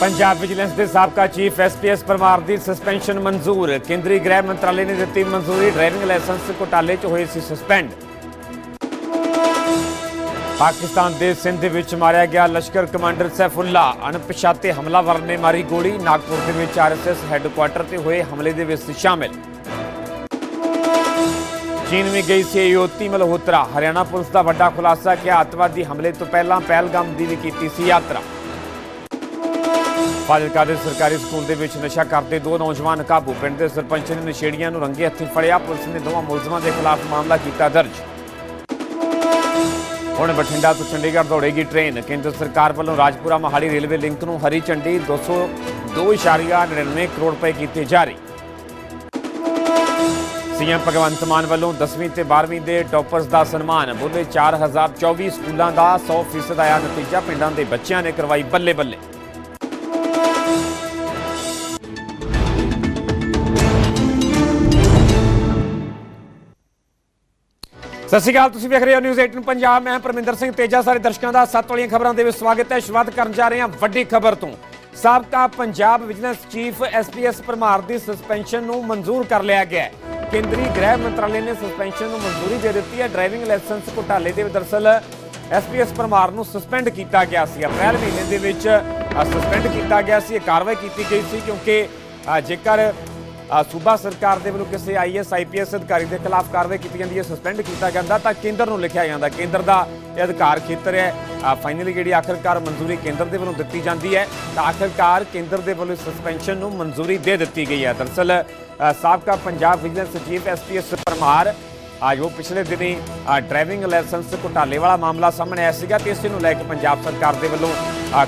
Punjab vigilance ਦੇ ਸਾਬਕਾ chief SPS Parmar ਦੀ ਸਸਪੈਂਸ਼ਨ ਮਨਜ਼ੂਰ। ਕੇਂਦਰੀ ਗ੍ਰਹਿ ਮੰਤਰਾਲੇ ਨੇ ਦਿੱਤੀ ਮਨਜ਼ੂਰੀ। ਡਰਾਈਵਿੰਗ ਲਾਇਸੈਂਸ ਘੁਟਾਲੇ 'ਚ ਹੋਏ ਸੀ ਸਸਪੈਂਡ ਪਾਕਿਸਤਾਨ ਦੇ ਸਿੰਧ ਵਿੱਚ ਮਾਰਿਆ ਗਿਆ ਲਸ਼ਕਰ ਕਮਾਂਡਰ ਸੈਫੁੱਲਾ। ਅਣਪਛਾਤੇ ਹਮਲਾਵਰ ਨੇ ਮਾਰੀ ਗੋਲੀ। ਨਾਗਪੁਰ ਦੇ ਵਿੱਚ ਆਰਐਸਐਸ ਹੈੱਡਕੁਆਰਟਰ ਤੇ ਹੋਏ ਹਮਲੇ ਦੇ ਵਿੱਚ ਸੀ ਸ਼ਾਮਿਲ। ਚੀਨ ਵਿੱਚ ਗਈ ਸੀ ਯੋਤੀ ਮਲਹੋਤਰਾ ਹਰਿਆਣਾ ਪੁਲਿਸ ਦਾ ਵੱਡਾ ਖੁਲਾਸਾ ਕਿ ਅੱਤਵਾਦੀ ਹਮਲੇ ਤੋਂ ਪਹਿਲਾਂ ਪਹਿਲਗਾਮ ਦੀ ਵੀ ਕੀਤੀ ਸੀ ਯਾਤਰਾ। ਫਾਜ਼ਿਲਕਾ ਦੇ ਸਰਕਾਰੀ ਸਕੂਲ ਦੇ ਵਿੱਚ ਨਸ਼ਾ ਕਰਦੇ ਦੋ ਨੌਜਵਾਨ ਕਾਬੂ। ਪਿੰਡ ਦੇ ਸਰਪੰਚ ਨੇ ਨਸ਼ੇੜੀਆਂ ਨੂੰ ਰੰਗੇ ਹੱਥੀਂ ਫੜਿਆ। ਪੁਲਿਸ ਨੇ ਦੋਵਾਂ ਮੁਲਜ਼ਮਾਂ ਦੇ ਖਿਲਾਫ ਮਾਮਲਾ ਕੀਤਾ ਦਰਜ। ਹੁਣ ਬਠਿੰਡਾ ਤੋਂ ਚੰਡੀਗੜ੍ਹ ਦੌੜੇਗੀ ਟ੍ਰੇਨ। ਕੇਂਦਰ ਸਰਕਾਰ ਵੱਲੋਂ ਰਾਜਪੁਰਾ ਮਹਾਲੀ ਰੇਲਵੇ ਲਿੰਕ ਨੂੰ ਹਰੀ ਝੰਡੀ 202.99 ਕਰੋੜ ਰੁਪਏ ਕੀਤੇ ਜਾਰੀ। ਸੀਐਮ ਭਗਵੰਤ ਮਾਨ ਵੱਲੋਂ 10ਵੀਂ ਤੇ 12ਵੀਂ ਦੇ ਟੌਪਰਸ ਦਾ ਸਨਮਾਨ, ਬੋਲੇ 4024 ਸਕੂਲਾਂ ਦਾ 100% ਆਇਆ ਨਤੀਜਾ, ਪਿੰਡਾਂ ਦੇ ਬੱਚਿਆਂ ਨੇ ਕਰਵਾਈ ਬੱਲੇ ਬੱਲੇ ਸਤਿ ਸ਼੍ਰੀ ਅਕਾਲ, ਤੁਸੀਂ ਵੇਖ ਰਹੇ ਹੋ ਨਿਊਜ਼ 18 ਪੰਜਾਬ। ਮੈਂ ਪਰਮਿੰਦਰ ਸਿੰਘ ਤੇਜਾ। ਸਾਰੇ ਦਰਸ਼ਕਾਂ ਦਾ ਸੱਤ ਵਾਲੀਆਂ ਖਬਰਾਂ ਦੇ ਵਿੱਚ ਸਵਾਗਤ ਹੈ। ਸ਼ੁਰੂਆਤ ਕਰਨ ਜਾ ਰਹੇ ਹਾਂ ਵੱਡੀ ਖਬਰ ਤੋਂ। ਸਾਬਕਾ Punjab vigilance chief SPS Parmar ਦੀ ਸਸਪੈਂਸ਼ਨ ਨੂੰ ਮਨਜ਼ੂਰ ਕਰ ਲਿਆ ਗਿਆ ਹੈ। ਕੇਂਦਰੀ ਗ੍ਰਹਿ ਮੰਤਰਾਲੇ ਨੇ ਸਸਪੈਂਸ਼ਨ ਨੂੰ ਮਨਜ਼ੂਰੀ ਦੇ ਦਿੱਤੀ ਹੈ। ਡਰਾਈਵਿੰਗ ਲਾਇਸੈਂਸ ਘੁਟਾਲੇ ਦੇ ਵਿੱਚ ਦਰਅਸਲ ਐਸਪੀਐਸ ਪਰਮਾਰ ਨੂੰ ਸਸਪੈਂਡ ਕੀਤਾ ਗਿਆ ਸੀ। ਅਪ੍ਰੈਲ ਮਹੀਨੇ ਦੇ ਵਿੱਚ ਸਸਪੈਂਡ ਕੀਤਾ ਗਿਆ ਸੀ। ਇਹ ਕਾਰਵਾਈ ਕੀਤੀ ਗਈ ਸੀ ਕਿਉਂਕਿ ਜੇਕਰ ਸੂਬਾ ਸਰਕਾਰ ਦੇ ਵੱਲੋਂ ਕਿਸੇ ਆਈਐਸ ਆਈਪੀਐਸ ਅਧਿਕਾਰੀ ਦੇ ਖਿਲਾਫ ਕਾਰਵਾਈ ਕੀਤੀ ਜਾਂਦੀ ਹੈ ਸਸਪੈਂਡ ਕੀਤਾ ਜਾਂਦਾ, ਤਾਂ ਕੇਂਦਰ ਨੂੰ ਲਿਖਿਆ ਜਾਂਦਾ। ਕੇਂਦਰ ਦਾ ਇਹ ਅਧਿਕਾਰ ਖੇਤਰ ਹੈ। ਫਾਈਨਲੀ ਜਿਹੜੀ ਆਖਰਕਾਰ ਮਨਜ਼ੂਰੀ ਕੇਂਦਰ ਦੇ ਵੱਲੋਂ ਦਿੱਤੀ ਜਾਂਦੀ ਹੈ, ਤਾਂ ਆਖਰਕਾਰ ਕੇਂਦਰ ਦੇ ਵੱਲੋਂ ਸਸਪੈਂਸ਼ਨ ਨੂੰ ਮਨਜ਼ੂਰੀ ਦੇ ਦਿੱਤੀ ਗਈ ਹੈ। ਦਰਅਸਲ ਸਾਬਕਾ Punjab vigilance chief SPS Parmar ਅੱਜ ਉਹ ਪਿਛਲੇ ਦਿਨੀ ਡਰਾਈਵਿੰਗ ਲਾਇਸੈਂਸ ਘੁਟਾਲੇ ਵਾਲਾ ਮਾਮਲਾ ਸਾਹਮਣੇ ਆਇਆ ਸੀਗਾ, ਤੇ ਇਸ ਨੂੰ ਲੈ ਕੇ ਪੰਜਾਬ ਸਰਕਾਰ ਦੇ ਵੱਲੋਂ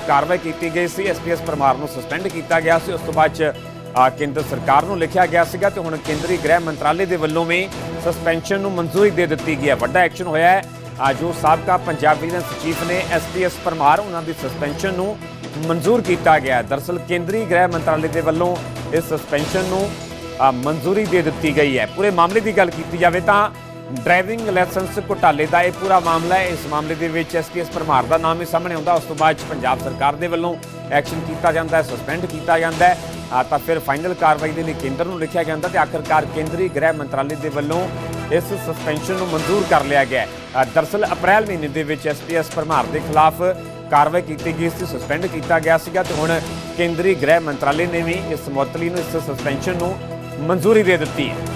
ਕਾਰਵਾਈ ਕੀਤੀ ਗਈ ਸੀ। ਐਸਪੀਐਸ ਪਰਮਾਰ ਨੂੰ ਸਸਪੈਂਡ ਕੀਤਾ ਗਿਆ ਸੀ। ਉਸ ਤੋਂ ਬਾਅਦ ਚ ਕੇਂਦਰ ਸਰਕਾਰ ਨੂੰ ਲਿਖਿਆ ਗਿਆ ਸੀਗਾ ਤੇ ਹੁਣ ਕੇਂਦਰੀ ਗ੍ਰਹਿ ਮੰਤਰਾਲੇ ਦੇ ਵੱਲੋਂ ਵੀ ਸਸਪੈਂਸ਼ਨ ਨੂੰ ਮਨਜ਼ੂਰੀ ਦੇ ਦਿੱਤੀ ਗਈ ਹੈ। ਵੱਡਾ ਐਕਸ਼ਨ ਹੋਇਆ ਹੈ। ਜੋ ਸਾਬਕਾ ਪੰਜਾਬ ਵਿਜੀਲੈਂਸ ਚੀਫ ਨੇ ਐਸਪੀਐਸ ਪਰਮਾਰ, ਉਹਨਾਂ ਦੀ ਸਸਪੈਂਸ਼ਨ ਨੂੰ ਮਨਜ਼ੂਰ ਕੀਤਾ ਗਿਆ ਹੈ। ਦਰਅਸਲ ਕੇਂਦਰੀ ਗ੍ਰਹਿ ਮੰਤਰਾਲੇ ਦੇ ਵੱਲੋਂ ਇਸ ਸਸਪੈਂਸ਼ਨ ਨੂੰ ਮਨਜ਼ੂਰੀ ਦੇ ਦਿੱਤੀ ਗਈ ਹੈ। ਪੂਰੇ ਮਾਮਲੇ ਦੀ ਗੱਲ ਕੀਤੀ ਜਾਵੇ ਤਾਂ ਡਰਾਈਵਿੰਗ ਲਾਇਸੈਂਸ ਘੁਟਾਲੇ ਦਾ ਇਹ ਪੂਰਾ ਮਾਮਲਾ ਹੈ। ਇਸ ਮਾਮਲੇ ਦੇ ਵਿੱਚ ਐਸਪੀਐਸ ਪਰਮਾਰ ਦਾ ਨਾਮ ਹੀ ਸਾਹਮਣੇ ਆਉਂਦਾ। ਉਸ ਤੋਂ ਬਾਅਦ 'ਚ ਪੰਜਾਬ ਸਰਕਾਰ ਦੇ ਵੱਲੋਂ ਐਕਸ਼ਨ ਕੀਤਾ ਜਾਂਦਾ ਹੈ ਸਸਪੈਂਡ ਕੀਤਾ ਜਾਂਦਾ ਹੈ। ਤਾਂ ਫਿਰ ਫਾਈਨਲ ਕਾਰਵਾਈ ਦੇ ਲਈ ਕੇਂਦਰ ਨੂੰ ਲਿਖਿਆ ਜਾਂਦਾ ਤੇ ਆਖਰਕਾਰ ਕੇਂਦਰੀ ਗ੍ਰਹਿ ਮੰਤਰਾਲੇ ਦੇ ਵੱਲੋਂ ਇਸ ਸਸਪੈਂਸ਼ਨ ਨੂੰ ਮਨਜ਼ੂਰ ਕਰ ਲਿਆ ਗਿਆ ਹੈ। ਦਰਅਸਲ ਅਪ੍ਰੈਲ ਮਹੀਨੇ ਦੇ ਵਿੱਚ ਐਸਪੀਐਸ ਪਰਮਾਰ ਦੇ ਖਿਲਾਫ ਕਾਰਵਾਈ ਕੀਤੀ ਗਈ ਸੀ ਸਸਪੈਂਡ ਕੀਤਾ ਗਿਆ ਸੀਗਾ ਤੇ ਹੁਣ ਕੇਂਦਰੀ ਗ੍ਰਹਿ ਮੰਤਰਾਲੇ ਨੇ ਵੀ ਇਸ ਮੁਅੱਤਲੀ ਨੂੰ, ਇਸ ਸਸਪੈਂਸ਼ਨ ਨੂੰ ਮਨਜ਼ੂਰੀ ਦੇ ਦਿੱਤੀ ਹੈ।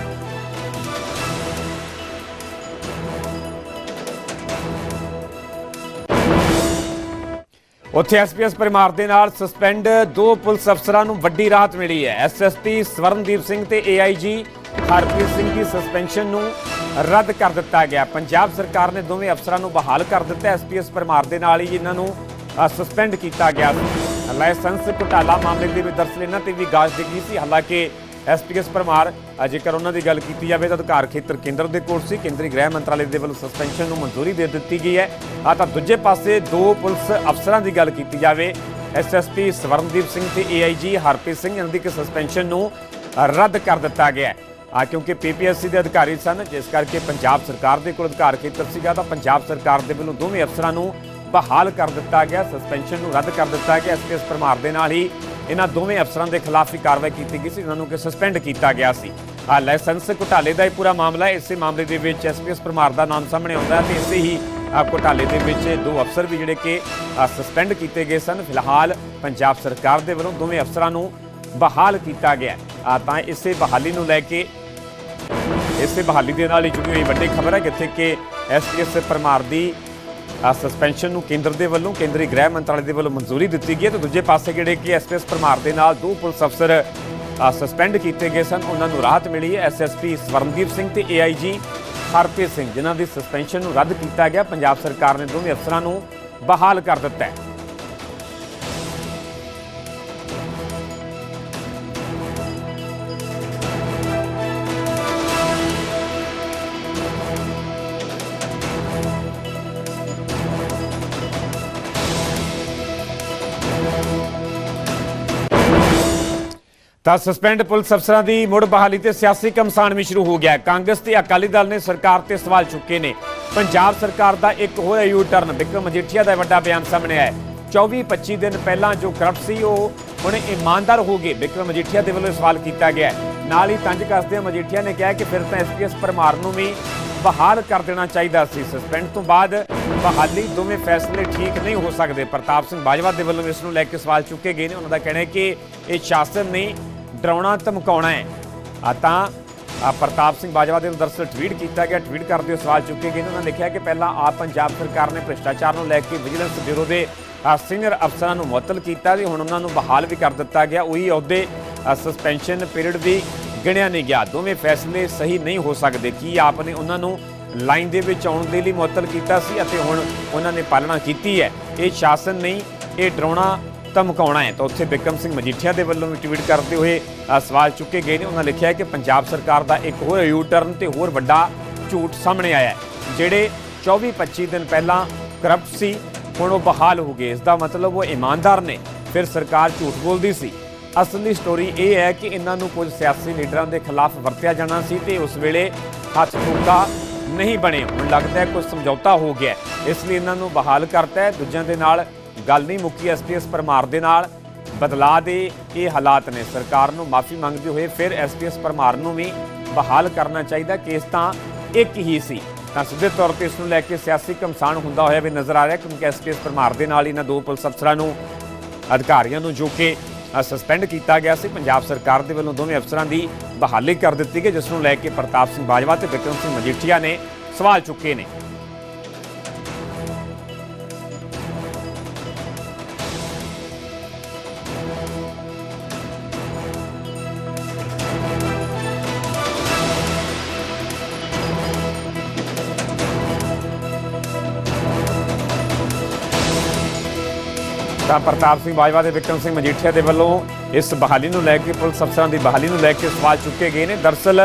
ਉੱਥੇ ਐਸਪੀਐਸ ਪਰਿਮਾਰ ਦੇ ਨਾਲ ਸਸਪੈਂਡ ਦੋ ਪੁਲਿਸ ਅਫਸਰਾਂ ਨੂੰ ਵੱਡੀ ਰਾਹਤ ਮਿਲੀ ਹੈ। ਐਸਐਸਪੀ ਸਵਰਨਦੀਪ ਸਿੰਘ ਤੇ ਏਆਈਜੀ ਹਰਪ੍ਰੀਤ ਸਿੰਘ ਦੀ ਸਸਪੈਂਸ਼ਨ ਨੂੰ ਰੱਦ ਕਰ ਦਿੱਤਾ ਗਿਆ। ਪੰਜਾਬ ਸਰਕਾਰ ਨੇ ਦੋਵੇਂ ਅਫਸਰਾਂ ਨੂੰ ਬਹਾਲ ਕਰ ਦਿੱਤਾ। ਐਸਪੀਐਸ ਪਰਿਮਾਰ ਦੇ ਨਾਲ ਹੀ ਇਹਨਾਂ ਨੂੰ ਸਸਪੈਂਡ ਕੀਤਾ ਗਿਆ ਲਾਇਸੈਂਸ ਘੁਟਾਲਾ ਮਾਮਲੇ ਦੇ ਵਿੱਚ ਦਰਅਸਲ ਇਹਨਾਂ ਤੇ ਵੀ ਗਾਜ ਡਿੱਗੀ ਸੀ। ਹਾਲਾਂਕਿ ਐਸਪੀਐਸ ਪਰਮਾਰ ਜੇਕਰ ਉਹਨਾਂ ਦੀ ਗੱਲ ਕੀਤੀ ਜਾਵੇ ਤਾਂ ਅਧਿਕਾਰ ਖੇਤਰ ਕੇਂਦਰ ਦੇ ਕੋਲ ਸੀ। ਕੇਂਦਰੀ ਗ੍ਰਹਿ ਮੰਤਰਾਲੇ ਦੇ ਵੱਲੋਂ ਸਸਪੈਂਸ਼ਨ ਨੂੰ ਮਨਜ਼ੂਰੀ ਦੇ ਦਿੱਤੀ ਗਈ ਹੈ। ਆ ਤਾਂ ਦੂਜੇ ਪਾਸੇ ਦੋ ਪੁਲਿਸ ਅਫਸਰਾਂ ਦੀ ਗੱਲ ਕੀਤੀ ਜਾਵੇ ਐਸਐਸਪੀ ਸਵਰਨਦੀਪ ਸਿੰਘ ਤੇ ਏਆਈਜੀ ਹਰਪ੍ਰੀਤ ਸਿੰਘ, ਇਹਨਾਂ ਦੀ ਕਿ ਸਸਪੈਂਸ਼ਨ ਨੂੰ ਰੱਦ ਕਰ ਦਿੱਤਾ ਗਿਆ ਹੈ। ਆ ਕਿਉਂਕਿ ਪੀਪੀਐਸਸੀ ਦੇ ਅਧਿਕਾਰੀ ਸਨ, ਜਿਸ ਕਰਕੇ ਪੰਜਾਬ ਸਰਕਾਰ ਦੇ ਕੋਲ ਅਧਿਕਾਰ ਖੇਤਰ ਸੀਗਾ, ਤਾਂ ਪੰਜਾਬ ਸਰਕਾਰ ਦੇ ਵੱਲੋਂ ਦੋਵੇਂ ਅਫਸਰਾਂ ਨੂੰ ਬਹਾਲ ਕਰ ਦਿੱਤਾ ਗਿਆ ਸਸਪੈਂਸ਼ਨ ਨੂੰ ਰੱਦ ਕਰ ਦਿੱਤਾ ਗਿਆ। ਐਸਪੀਐਸ ਪਰਮਾਰ ਦੇ ਨਾਲ ਹੀ ਇਹਨਾਂ ਦੋਵੇਂ ਅਫਸਰਾਂ ਦੇ ਖਿਲਾਫ ਵੀ ਕਾਰਵਾਈ ਕੀਤੀ ਗਈ ਸੀ ਇਹਨਾਂ ਨੂੰ ਕਿ ਸਸਪੈਂਡ ਕੀਤਾ ਗਿਆ ਸੀ। ਆ ਲਾਇਸੈਂਸ ਘੁਟਾਲੇ ਦਾ ਇਹ ਪੂਰਾ ਮਾਮਲਾ ਇਸੇ ਮਾਮਲੇ ਦੇ ਵਿੱਚ ਐਸਪੀਐਸ ਪਰਮਾਰ ਦਾ ਨਾਮ ਸਾਹਮਣੇ ਆਉਂਦਾ ਹੈ ਤੇ ਇਸੇ ਹੀ ਘੁਟਾਲੇ ਦੇ ਵਿੱਚ ਦੋ ਅਫਸਰ ਵੀ ਜਿਹੜੇ ਕਿ ਸਸਪੈਂਡ ਕੀਤੇ ਗਏ ਸਨ। ਫਿਲਹਾਲ ਪੰਜਾਬ ਸਰਕਾਰ ਦੇ ਵੱਲੋਂ ਦੋਵੇਂ ਅਫਸਰਾਂ ਨੂੰ ਬਹਾਲ ਕੀਤਾ ਗਿਆ ਆ ਤਾਂ ਇਸੇ ਬਹਾਲੀ ਨੂੰ ਲੈ ਕੇ, ਇਸੇ ਬਹਾਲੀ ਦੇ ਨਾਲ ਹੀ ਜੁੜੀ ਹੋਈ ਵੱਡੀ ਖਬਰ ਹੈ, ਜਿੱਥੇ ਕਿ ਐਸਪੀਐਸ ਪਰਮਾਰ ਦੀ ਸਸਪੈਂਸ਼ਨ ਨੂੰ ਕੇਂਦਰ ਦੇ ਵੱਲੋਂ ਕੇਂਦਰੀ ਗ੍ਰਹਿ ਮੰਤਰਾਲੇ ਦੇ ਵੱਲੋਂ ਮਨਜ਼ੂਰੀ ਦਿੱਤੀ ਗਈ ਹੈ ਤੇ ਦੂਜੇ ਪਾਸੇ ਜਿਹੜੇ ਕਿ ਐਸਪੀਐਸ ਪਰਮਾਰ ਦੇ ਨਾਲ ਦੋ ਪੁਲਿਸ ਅਫਸਰ ਸਸਪੈਂਡ ਕੀਤੇ ਗਏ ਸਨ। ਉਹਨਾਂ ਨੂੰ ਰਾਹਤ ਮਿਲੀ ਹੈ। ਐਸਐਸਪੀ ਸਵਰਨਦੀਪ ਸਿੰਘ ਤੇ ਏਆਈਜੀ ਹਰਪ੍ਰੀਤ ਸਿੰਘ, ਜਿਨ੍ਹਾਂ ਦੀ ਸਸਪੈਂਸ਼ਨ ਨੂੰ ਰੱਦ ਕੀਤਾ ਗਿਆ। ਪੰਜਾਬ ਸਰਕਾਰ ਨੇ ਦੋਵੇਂ ਅਫਸਰਾਂ ਨੂੰ ਬਹਾਲ ਕਰ ਦਿੱਤਾ ਹੈ। ਤਾਂ ਸਸਪੈਂਡ ਪੁਲਿਸ ਅਫਸਰਾਂ ਦੀ ਮੁੜ ਬਹਾਲੀ ਤੇ ਸਿਆਸੀ ਕਮਸਾਨ ਵੀ ਸ਼ੁਰੂ ਹੋ ਗਿਆ ਕਾਂਗਰਸ ਤੇ ਅਕਾਲੀ ਦਲ ਨੇ ਸਰਕਾਰ ਤੇ ਸਵਾਲ ਚੁੱਕੇ ਨੇ। ਪੰਜਾਬ ਸਰਕਾਰ ਦਾ ਇੱਕ ਹੋਰ ਯੂ ਟਰਨ ਵਿਕਰਮ ਮਜੀਠੀਆ ਦਾ ਵੱਡਾ ਬਿਆਨ ਸਾਹਮਣੇ ਆਇਆ ਹੈ। 24-25 ਦਿਨ ਪਹਿਲਾਂ ਜੋ ਕਰਪਟ ਸੀ, ਉਹ ਹੁਣ ਇਮਾਨਦਾਰ ਹੋ ਗਏ ਵਿਕਰਮ ਮਜੀਠੀਆ ਦੇ ਵੱਲੋਂ ਸਵਾਲ ਕੀਤਾ ਗਿਆ ਨਾਲ ਹੀ ਤੰਜ ਕੱਸਦੇ ਮਜੀਠੀਆ ਨੇ ਕਿਹਾ ਕਿ ਫਿਰ ਤਾਂ ਐਸਪੀਐਸ ਪਰਮਾਰ ਨੂੰ ਵੀ ਬਹਾਲ ਕਰ ਦੇਣਾ ਚਾਹੀਦਾ ਸੀ। ਸਸਪੈਂਡ ਤੋਂ ਬਾਅਦ ਬਹਾਲੀ ਦੋਵੇਂ ਫੈਸਲੇ ਠੀਕ ਨਹੀਂ ਹੋ ਸਕਦੇ। ਪ੍ਰਤਾਪ ਸਿੰਘ ਬਾਜਵਾ ਦੇ ਵੱਲੋਂ ਇਸ ਨੂੰ ਲੈ ਕੇ ਸਵਾਲ ਚੁੱਕੇ ਗਏ ਨੇ। ਉਹਨਾਂ ਦਾ ਕਹਿਣਾ ਹੈ ਕਿ ਇਹ ਸ਼ਾਸਨ ਨਹੀਂ ਡਰਾਉਣਾ ਧਮਕਾਉਣਾ ਹੈ। ਆ ਤਾਂ ਆ ਪ੍ਰਤਾਪ ਸਿੰਘ ਬਾਜਵਾ ਦੇ ਵੱਲੋਂ ਦਰਅਸਲ ਟਵੀਟ ਕੀਤਾ ਗਿਆ। ਟਵੀਟ ਕਰਦੇ ਹੋਏ ਸਵਾਲ ਚੁੱਕੇ ਗਏ ਨੇ। ਉਹਨਾਂ ਨੇ ਲਿਖਿਆ ਕਿ ਪਹਿਲਾਂ ਆਪ ਪੰਜਾਬ ਸਰਕਾਰ ਨੇ ਭ੍ਰਿਸ਼ਟਾਚਾਰ ਨੂੰ ਲੈ ਕੇ ਵਿਜੀਲੈਂਸ ਬਿਊਰੋ ਦੇ ਸੀਨੀਅਰ ਅਫਸਰਾਂ ਨੂੰ ਮੁਅੱਤਲ ਕੀਤਾ ਤੇ ਹੁਣ ਉਹਨਾਂ ਨੂੰ ਬਹਾਲ ਵੀ ਕਰ ਦਿੱਤਾ ਗਿਆ। ਉਹੀ ਅਹੁਦੇ ਸਸਪੈਂਸ਼ਨ ਪੀਰੀਅਡ ਵੀ ਗਿਣਿਆ ਨਹੀਂ ਗਿਆ। ਦੋਵੇਂ ਫੈਸਲੇ ਸਹੀ ਨਹੀਂ ਹੋ ਸਕਦੇ। ਕੀ ਆਪ ਨੇ ਉਹਨਾਂ ਨੂੰ ਲਾਈਨ ਦੇ ਵਿੱਚ ਆਉਣ ਦੇ ਲਈ ਮੁਅੱਤਲ ਕੀਤਾ ਸੀ ਅਤੇ ਹੁਣ ਉਹਨਾਂ ਨੇ ਪਾਲਣਾ ਕੀਤੀ ਹੈ? ਇਹ ਸ਼ਾਸਨ ਨਹੀਂ, ਇਹ ਡਰਾਉਣਾ ਧਮਕਾਉਣਾ ਹੈ। ਤਾਂ ਉੱਥੇ ਬਿਕਰਮ ਸਿੰਘ ਮਜੀਠੀਆ ਦੇ ਵੱਲੋਂ ਵੀ ਟਵੀਟ ਕਰਦੇ ਹੋਏ ਸਵਾਲ ਚੁੱਕੇ ਗਏ ਨੇ। ਉਹਨਾਂ ਲਿਖਿਆ ਕਿ ਪੰਜਾਬ ਸਰਕਾਰ ਦਾ ਇੱਕ ਹੋਰ ਯੂ ਟਰਨ ਤੇ ਹੋਰ ਵੱਡਾ ਝੂਠ ਸਾਹਮਣੇ ਆਇਆ ਜਿਹੜੇ 24-25 ਦਿਨ ਪਹਿਲਾਂ ਕਰਪਟ ਸੀ, ਹੁਣ ਉਹ ਬਹਾਲ ਹੋ ਗਏ। ਇਸ ਦਾ ਮਤਲਬ ਉਹ ਇਮਾਨਦਾਰ ਨੇ, ਫਿਰ ਸਰਕਾਰ ਝੂਠ ਬੋਲਦੀ ਸੀ। ਅਸਲੀ ਸਟੋਰੀ ਇਹ ਹੈ ਕਿ ਇਹਨਾਂ ਨੂੰ ਕੁਝ ਸਿਆਸੀ ਲੀਡਰਾਂ ਦੇ ਖਿਲਾਫ ਵਰਤਿਆ ਜਾਣਾ ਸੀ ਤੇ ਉਸ ਵੇਲੇ ਹੱਥ ਠੋਕਾ ਨਹੀਂ ਬਣੇ। ਹੁਣ ਲੱਗਦਾ ਹੈ ਕੁਝ ਸਮਝੌਤਾ ਹੋ ਗਿਆ ਇਸ ਲਈ ਇਹਨਾਂ ਨੂੰ ਬਹਾਲ ਕਰਤਾ ਹੈ। ਦੂਜਿਆਂ ਦੇ ਨਾਲ ਗੱਲ ਨਹੀਂ ਮੁੱਕੀ ਐਸਪੀਐਸ ਪਰਮਾਰ ਦੇ ਨਾਲ ਬਦਲਾ ਦੇ ਇਹ ਹਾਲਾਤ ਨੇ? ਸਰਕਾਰ ਨੂੰ ਮਾਫੀ ਮੰਗਦੇ ਹੋਏ ਫਿਰ ਐਸਪੀਐਸ ਪਰਮਾਰ ਨੂੰ ਵੀ ਬਹਾਲ ਕਰਨਾ ਚਾਹੀਦਾ। ਕੇਸ ਤਾਂ ਇੱਕ ਹੀ ਸੀ। ਤਾਂ ਸਿੱਧੇ ਤੌਰ ਤੇ ਇਸ ਨੂੰ ਲੈ ਕੇ ਸਿਆਸੀ ਕਮਸਾਨ ਹੁੰਦਾ ਹੋਇਆ ਵੀ ਨਜ਼ਰ ਆ ਰਿਹਾ ਕਿਉਂਕਿ ਐਸਪੀਐਸ ਪਰਮਾਰ ਦੇ ਨਾਲ ਇਹਨਾਂ ਦੋ ਪੁਲਿਸ ਅਫਸਰਾਂ ਨੂੰ, ਅਧਿਕਾਰੀਆਂ ਨੂੰ ਜੋ ਕਿ ਸਸਪੈਂਡ ਕੀਤਾ ਗਿਆ ਸੀ, ਪੰਜਾਬ ਸਰਕਾਰ ਦੇ ਵੱਲੋਂ ਦੋਵੇਂ ਅਫਸਰਾਂ ਦੀ ਬਹਾਲੀ ਕਰ ਦਿੱਤੀ ਗਈ, ਜਿਸ ਨੂੰ ਲੈ ਕੇ ਪ੍ਰਤਾਪ ਸਿੰਘ ਬਾਜਵਾ ਤੇ ਵਿਕਰਮ ਸਿੰਘ ਮਜੀਠੀਆ ਨੇ ਸਵਾਲ ਚੁੱਕੇ ਨੇ। ਤਾਂ ਪ੍ਰਤਾਪ ਸਿੰਘ ਬਾਜਵਾ ਤੇ ਵਿਕਰਮ ਸਿੰਘ ਮਜੀਠੀਆ ਦੇ ਵੱਲੋਂ ਇਸ ਬਹਾਲੀ ਨੂੰ ਲੈ ਕੇ, ਪੁਲਿਸ ਅਫਸਰਾਂ ਦੀ ਬਹਾਲੀ ਨੂੰ ਲੈ ਕੇ ਸਵਾਲ ਚੁੱਕੇ ਗਏ ਨੇ। ਦਰਸਲ,